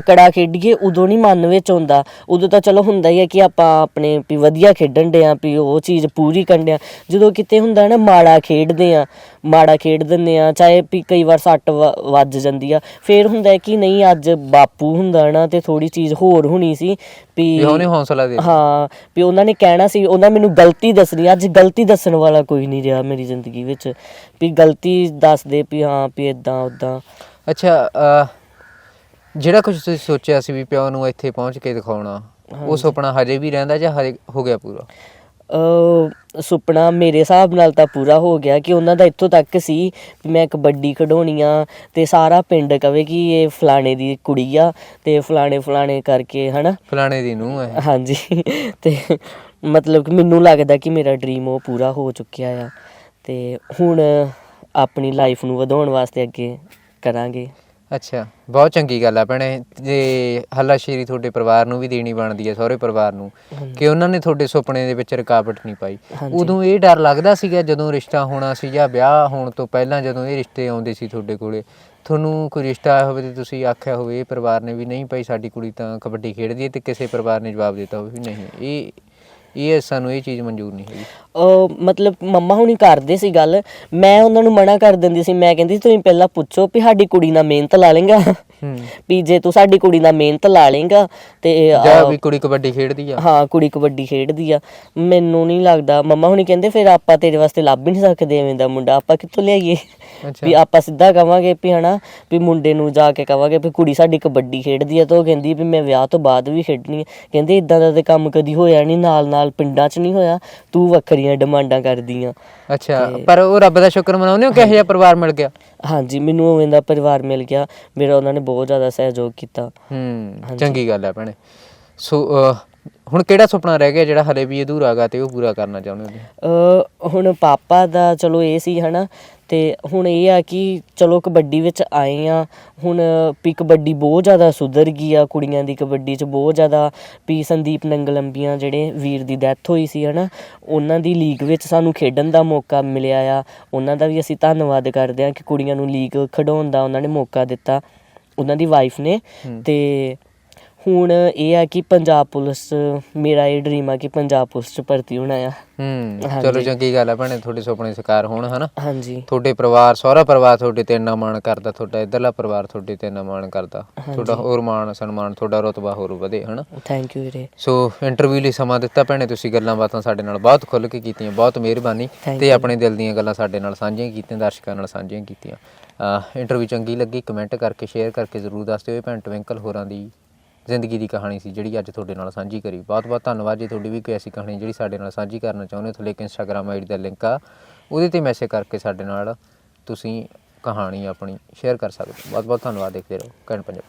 ਤਕੜਾ ਖੇਡੀਏ ਉਦੋਂ ਨਹੀਂ ਮਨ ਵਿੱਚ ਆਉਂਦਾ। ਉਦੋਂ ਤਾਂ ਚਲੋ ਹੁੰਦਾ ਹੀ ਹੈ ਕਿ ਆਪਾਂ ਆਪਣੇ ਵੀ ਵਧੀਆ ਖੇਡਣ ਦੇ ਆ ਵੀ ਉਹ ਚੀਜ਼ ਪੂਰੀ ਕਰਨ ਆ। ਜਦੋਂ ਕਿਤੇ ਹੁੰਦਾ ਨਾ ਮਾੜਾ ਖੇਡਦੇ ਆ ਮਾੜਾ ਖੇਡ ਦਿੰਦੇ ਆ ਚਾਹੇ ਵੀ ਕਈ ਵਾਰ ਸੱਟ ਵੱਜ ਜਾਂਦੀ ਆ ਫੇਰ ਹੁੰਦਾ ਹੈ ਕਿ ਨਹੀਂ ਅੱਜ ਬਾਪੂ ਹੁੰਦਾ ਨਾ ਤੇ ਥੋੜੀ ਚੀਜ਼ ਹੋਰ ਹੋਣੀ ਸੀ ਵੀ ਉਹਨੇ ਹੌਸਲਾ ਦੇ ਹਾਂ ਵੀ ਉਹਨਾਂ ਨੇ ਕਹਿਣਾ ਸੀ ਉਹਨਾਂ ਮੈਨੂੰ ਗਲਤੀ ਦੱਸਣੀ ਅੱਜ ਗਲਤੀ ਦੱਸਣ ਵਾਲਾ ਕੋਈ ਨਹੀਂ ਰਿਹਾ ਮੇਰੀ ਜ਼ਿੰਦਗੀ ਵਿੱਚ ਵੀ ਗਲਤੀ ਦੱਸ ਦੇ ਵੀ ਹਾਂ ਵੀ ਇਦਾਂ ਉਦਾਂ ਅੱਛਾ ਜਿਹੜਾ ਕੁਝ ਤੁਸੀਂ ਸੋਚਿਆ ਸੀ ਵੀ ਪਿਓ ਨੂੰ ਇੱਥੇ ਪਹੁੰਚ ਕੇ ਦਿਖਾਉਣਾ ਉਹ ਸੁਪਨਾ ਹਜੇ ਵੀ ਰਹਿੰਦਾ ਜਾਂ ਹਜੇ ਹੋ ਗਿਆ ਪੂਰਾ? ਸੁਪਨਾ ਮੇਰੇ ਹਿਸਾਬ ਨਾਲ ਤਾਂ ਪੂਰਾ ਹੋ ਗਿਆ ਕਿ ਉਹਨਾਂ ਦਾ ਇੱਥੋਂ ਤੱਕ ਸੀ ਵੀ ਮੈਂ ਕਬੱਡੀ ਖਿਡਾਉਣੀ ਆ ਤੇ ਸਾਰਾ ਪਿੰਡ ਕਵੇ ਕਿ ਇਹ ਫਲਾਣੇ ਦੀ ਕੁੜੀ ਆ ਤੇ ਫਲਾਣੇ ਫਲਾਣੇ ਕਰਕੇ ਹਨਾ। ਫਲਾਣੇ ਦੀ ਨੂੰ ਹੈ ਹਾਂਜੀ ਤੇ ਮਤਲਬ ਕਿ ਮੈਨੂੰ ਲੱਗਦਾ ਕਿ ਮੇਰਾ ਡ੍ਰੀਮ ਉਹ ਪੂਰਾ ਹੋ ਚੁੱਕਿਆ ਆ ਤੇ ਹੁਣ ਆਪਣੀ ਲਾਈਫ ਨੂੰ ਵਧਾਉਣ ਵਾਸਤੇ ਅੱਗੇ ਕਰਾਂਗੇ। ਅੱਛਾ ਬਹੁਤ ਚੰਗੀ ਗੱਲ ਆ ਭੈਣੇ। ਜੇ ਹੱਲਾਸ਼ੇਰੀ ਤੁਹਾਡੇ ਪਰਿਵਾਰ ਨੂੰ ਵੀ ਦੇਣੀ ਬਣਦੀ ਹੈ ਸਹੁਰੇ ਪਰਿਵਾਰ ਨੂੰ ਕਿ ਉਹਨਾਂ ਨੇ ਤੁਹਾਡੇ ਸੁਪਨੇ ਦੇ ਵਿੱਚ ਰੁਕਾਵਟ ਨਹੀਂ ਪਾਈ। ਉਦੋਂ ਇਹ ਡਰ ਲੱਗਦਾ ਸੀਗਾ ਜਦੋਂ ਰਿਸ਼ਤਾ ਹੋਣਾ ਸੀ ਜਾਂ ਵਿਆਹ ਹੋਣ ਤੋਂ ਪਹਿਲਾਂ ਜਦੋਂ ਇਹ ਰਿਸ਼ਤੇ ਆਉਂਦੇ ਸੀ ਤੁਹਾਡੇ ਕੋਲੇ? ਤੁਹਾਨੂੰ ਕੋਈ ਰਿਸ਼ਤਾ ਆਇਆ ਹੋਵੇ ਤੇ ਤੁਸੀਂ ਆਖਿਆ ਹੋਵੇ ਇਹ ਪਰਿਵਾਰ ਨੇ ਵੀ ਨਹੀਂ ਭਾਈ ਸਾਡੀ ਕੁੜੀ ਤਾਂ ਕਬੱਡੀ ਖੇਡਦੀ ਹੈ ਤੇ ਕਿਸੇ ਪਰਿਵਾਰ ਨੇ ਜਵਾਬ ਦਿੱਤਾ ਹੋਵੇ ਵੀ ਨਹੀਂ। ਇਹ ਇਹ ਸਾਨੂੰ ਇਹ ਚੀਜ਼ ਮਨਜ਼ੂਰ ਨਹੀਂ ਹੈਗੀ। ਅਹ ਮਤਲਬ ਮੰਮਾ ਹੁਣੀ ਕਰਦੇ ਸੀ ਗੱਲ ਮੈਂ ਉਹਨਾਂ ਨੂੰ ਮਨਾ ਕਰ ਦਿੰਦੀ ਸੀ ਮੈਂ ਕਹਿੰਦੀ ਸੀ, ਤੁਸੀਂ ਪਹਿਲਾਂ ਪੁੱਛੋ ਵੀ ਸਾਡੀ ਕੁੜੀ ਨਾਲ ਮਿਹਨਤ ਲਾ ਲੇਗਾ। ਵੀ ਜੇ ਤੂੰ ਸਾਡੀ ਕੁੜੀ ਨਾਲ ਮਿਹਨਤ ਲਾ ਲੇਗਾ ਤੇ ਜਾਂ ਵੀ ਕੁੜੀ ਕਬੱਡੀ ਖੇਡਦੀ ਆ। ਹਾਂ ਕੁੜੀ ਕਬੱਡੀ ਖੇਡਦੀ ਆ। ਮੈਨੂੰ ਨਹੀਂ ਲੱਗਦਾ। ਮੰਮਾ ਹੁਣੀ ਕਹਿੰਦੇ ਫਿਰ ਆਪਾਂ ਤੇਰੇ ਵਾਸਤੇ ਲੱਭ ਹੀ ਨਹੀਂ ਸਕਦੇ ਐਵੇਂ ਦਾ ਮੁੰਡਾ। ਆਪਾਂ ਕਿੱਥੋਂ ਲਿਆਈਏ? ਵੀ ਆਪਾਂ ਸਿੱਧਾ ਕਵਾਂਗੇ ਵੀ ਹਨਾ ਵੀ ਮੁੰਡੇ ਨੂੰ ਜਾ ਕੇ ਕਵਾਂਗੇ ਵੀ ਕੁੜੀ ਸਾਡੀ ਕਬੱਡੀ ਖੇਡਦੀ ਆ ਤਾਂ ਉਹ ਕਹਿੰਦੀ ਵੀ ਮੈਂ ਵਿਆਹ ਤੋਂ ਬਾਅਦ ਵੀ ਖੇਡਣੀ ਆ। ਕਹਿੰਦੇ ਇਦਾਂ ਦਾ ਤੇ ਕੰਮ ਕਦੀ ਹੋਇਆ ਨਹੀਂ। ਨਾਲ ਨਾਲ ਪਿੰਡਾਂ 'ਚ ਨਹੀਂ ਹੋਇਆ। ਤੂੰ ਵੱਖਰੀਆਂ ਡਿਮਾਂਡਾਂ ਕਰਦੀ ਆ। ਅੱਛਾ ਪਰ ਉਹ ਰੱਬ ਦਾ ਸ਼ੁਕਰ ਮਨਾਉਂਦੇ ਹੋ ਕਿ ਇਹੋ ਜਿਹਾ ਪਰਿਵਾਰ ਮਿਲ ਗਿਆ? ਹਾਂਜੀ ਮੈਨੂੰ ਉਵੇਂ ਦਾ ਪਰਿਵਾਰ ਮਿਲ ਗਿਆ। ਮੇਰਾ ਉਹਨਾਂ ਨੇ ਬਹੁਤ ਜ਼ਿਆਦਾ ਸਹਿਯੋਗ ਕੀਤਾ। ਹੂੰ ਚੰਗੀ ਗੱਲ ਹੈ ਭੈਣੇ। ਸੋ ਅਹ, ਹੁਣ ਕਿਹੜਾ ਸੁਪਨਾ ਰਹਿ ਗਿਆ ਜਿਹੜਾ ਹਲੇ ਵੀ ਅਧੂਰਾ ਗਾ ਤੇ ਉਹ ਪੂਰਾ ਕਰਨਾ ਚਾਹੁੰਦੇ ਹੋ ਤੁਸੀਂ? ਅ ਹੁਣ ਪਾਪਾ ਦਾ ਚਲੋ ਇਹ ਸੀ ਹਨਾ। ਤੇ ਹੁਣ ਇਹ ਆ ਕਿ ਚਲੋ ਕਬੱਡੀ ਵਿੱਚ ਆਏ ਆ ਹੁਣ ਵੀ ਕਬੱਡੀ ਬਹੁਤ ਜ਼ਿਆਦਾ ਸੁਧਰ ਗਈ ਆ ਕੁੜੀਆਂ ਦੀ ਕਬੱਡੀ 'ਚ ਬਹੁਤ ਜ਼ਿਆਦਾ ਵੀ ਸੰਦੀਪ ਨੰਗਲੰਬੀਆਂ ਜਿਹੜੇ ਵੀਰ ਦੀ ਡੈਥ ਹੋਈ ਸੀ ਹਨਾ ਉਹਨਾਂ ਦੀ ਲੀਗ ਵਿੱਚ ਸਾਨੂੰ ਖੇਡਣ ਦਾ ਮੌਕਾ ਮਿਲਿਆ ਆ। ਉਹਨਾਂ ਦਾ ਵੀ ਅਸੀਂ ਧੰਨਵਾਦ ਕਰਦੇ ਆ ਕਿ ਕੁੜੀਆਂ ਨੂੰ ਲੀਗ ਖਿਡਾਉਣ ਦਾ ਉਹਨਾਂ ਨੇ ਮੌਕਾ ਦਿੱਤਾ। ਉਹਨਾਂ ਦੀ ਵਾਈਫ ਨੇ ਤੇ ਹੁਣ ਇਹ ਆ ਕਿ ਪੰਜਾਬ ਪੁਲਿਸ ਮੇਰਾ ਇਹ ਡ੍ਰੀਮ ਆ ਕਿ ਪੰਜਾਬ ਪੁਲਿਸ 'ਚ ਭਰਤੀ ਹੋਣਾ ਆ। ਹੂੰ ਹਾਂਜੀ। ਚਲੋ ਚੰਗੀ ਗੱਲ ਹੈ ਭੈਣੇ ਤੁਹਾਡੇ ਸੁਪਨੇ ਸਾਕਾਰ ਹੋਣ ਹਨਾ? ਹਾਂਜੀ। ਤੁਹਾਡੇ ਪਰਿਵਾਰ ਸਹੁਰਾ ਪਰਿਵਾਰ ਤੁਹਾਡੇ ਤੇ ਇੰਨਾ ਮਾਣ ਕਰਦਾ ਤੁਹਾਡਾ ਇਧਰਲਾ ਪਰਿਵਾਰ ਤੁਹਾਡੇ ਤੇ ਇੰਨਾ ਮਾਣ ਕਰਦਾ। ਤੁਹਾਡਾ ਹੋਰ ਮਾਣ ਸਨਮਾਨ ਤੁਹਾਡਾ ਰਤਬਾ ਹੋਰ ਵਧੇ ਹਨਾ? ਥੈਂਕ ਯੂ ਵੀਰੇ। ਸੋ ਇੰਟਰਵਿਊ ਲਈ ਸਮਾਂ ਦਿੱਤਾ ਭੈਣੇ ਤੁਸੀਂ ਗੱਲਾਂ ਬਾਤਾਂ ਸਾਡੇ ਨਾਲ ਬਹੁਤ ਖੁੱਲ੍ਹ ਕੇ ਕੀਤੀਆਂ ਬਹੁਤ ਮਿਹਰਬਾਨੀ Thank ਤੇ ਆਪਣੇ ਦਿਲ ਦੀਆਂ ਗੱਲਾਂ ਸਾਡੇ ਨਾਲ ਸਾਂਝੀਆਂ ਕੀਤੀਆਂ ਦਰਸ਼ਕਾਂ ਨਾਲ ਸਾਂਝੀਆਂ ਕੀਤੀਆਂ। ਇੰਟਰਵਿਊ ਚੰਗੀ ਲੱਗੀ ਕਮੈਂਟ ਕਰਕੇ ਸ਼ੇਅਰ ਕਰਕੇ ਜ਼ਰੂਰ ਦੱਸ ਦਿਓ ਇਹ ਭੈਣ ਟਵਿੰਕਲ ਹੋਰਾਂ ਦੀ ਜ਼ਿੰਦਗੀ ਦੀ ਕਹਾਣੀ ਸੀ, ਜਿਹੜੀ ਅੱਜ ਤੁਹਾਡੇ ਨਾਲ ਸਾਂਝੀ ਕਰੀ। ਬਹੁਤ ਬਹੁਤ ਧੰਨਵਾਦ ਜੇ ਤੁਹਾਡੀ ਵੀ ਕੋਈ ਐਸੀ ਕਹਾਣੀ, ਜਿਹੜੀ ਸਾਡੇ ਨਾਲ ਸਾਂਝੀ ਕਰਨਾ ਚਾਹੁੰਦੇ ਹੋ ਥੱਲੇ ਇੱਕ ਇੰਸਟਾਗ੍ਰam ਆਈਡੀ ਦਾ ਲਿੰਕ ਆ, ਉਹਦੇ ਤੇ ਮੈਸੇਜ ਕਰਕੇ ਸਾਡੇ ਨਾਲ ਤੁਸੀਂ ਕਹਾਣੀ ਆਪਣੀ ਸ਼ੇਅਰ ਕਰ ਸਕਦੇ ਹੋ। ਬਹੁਤ ਬਹੁਤ ਧੰਨਵਾਦ, ਦੇਖਦੇ ਰਹੋ। ਕੈਨ ਪੰਜਾਬ।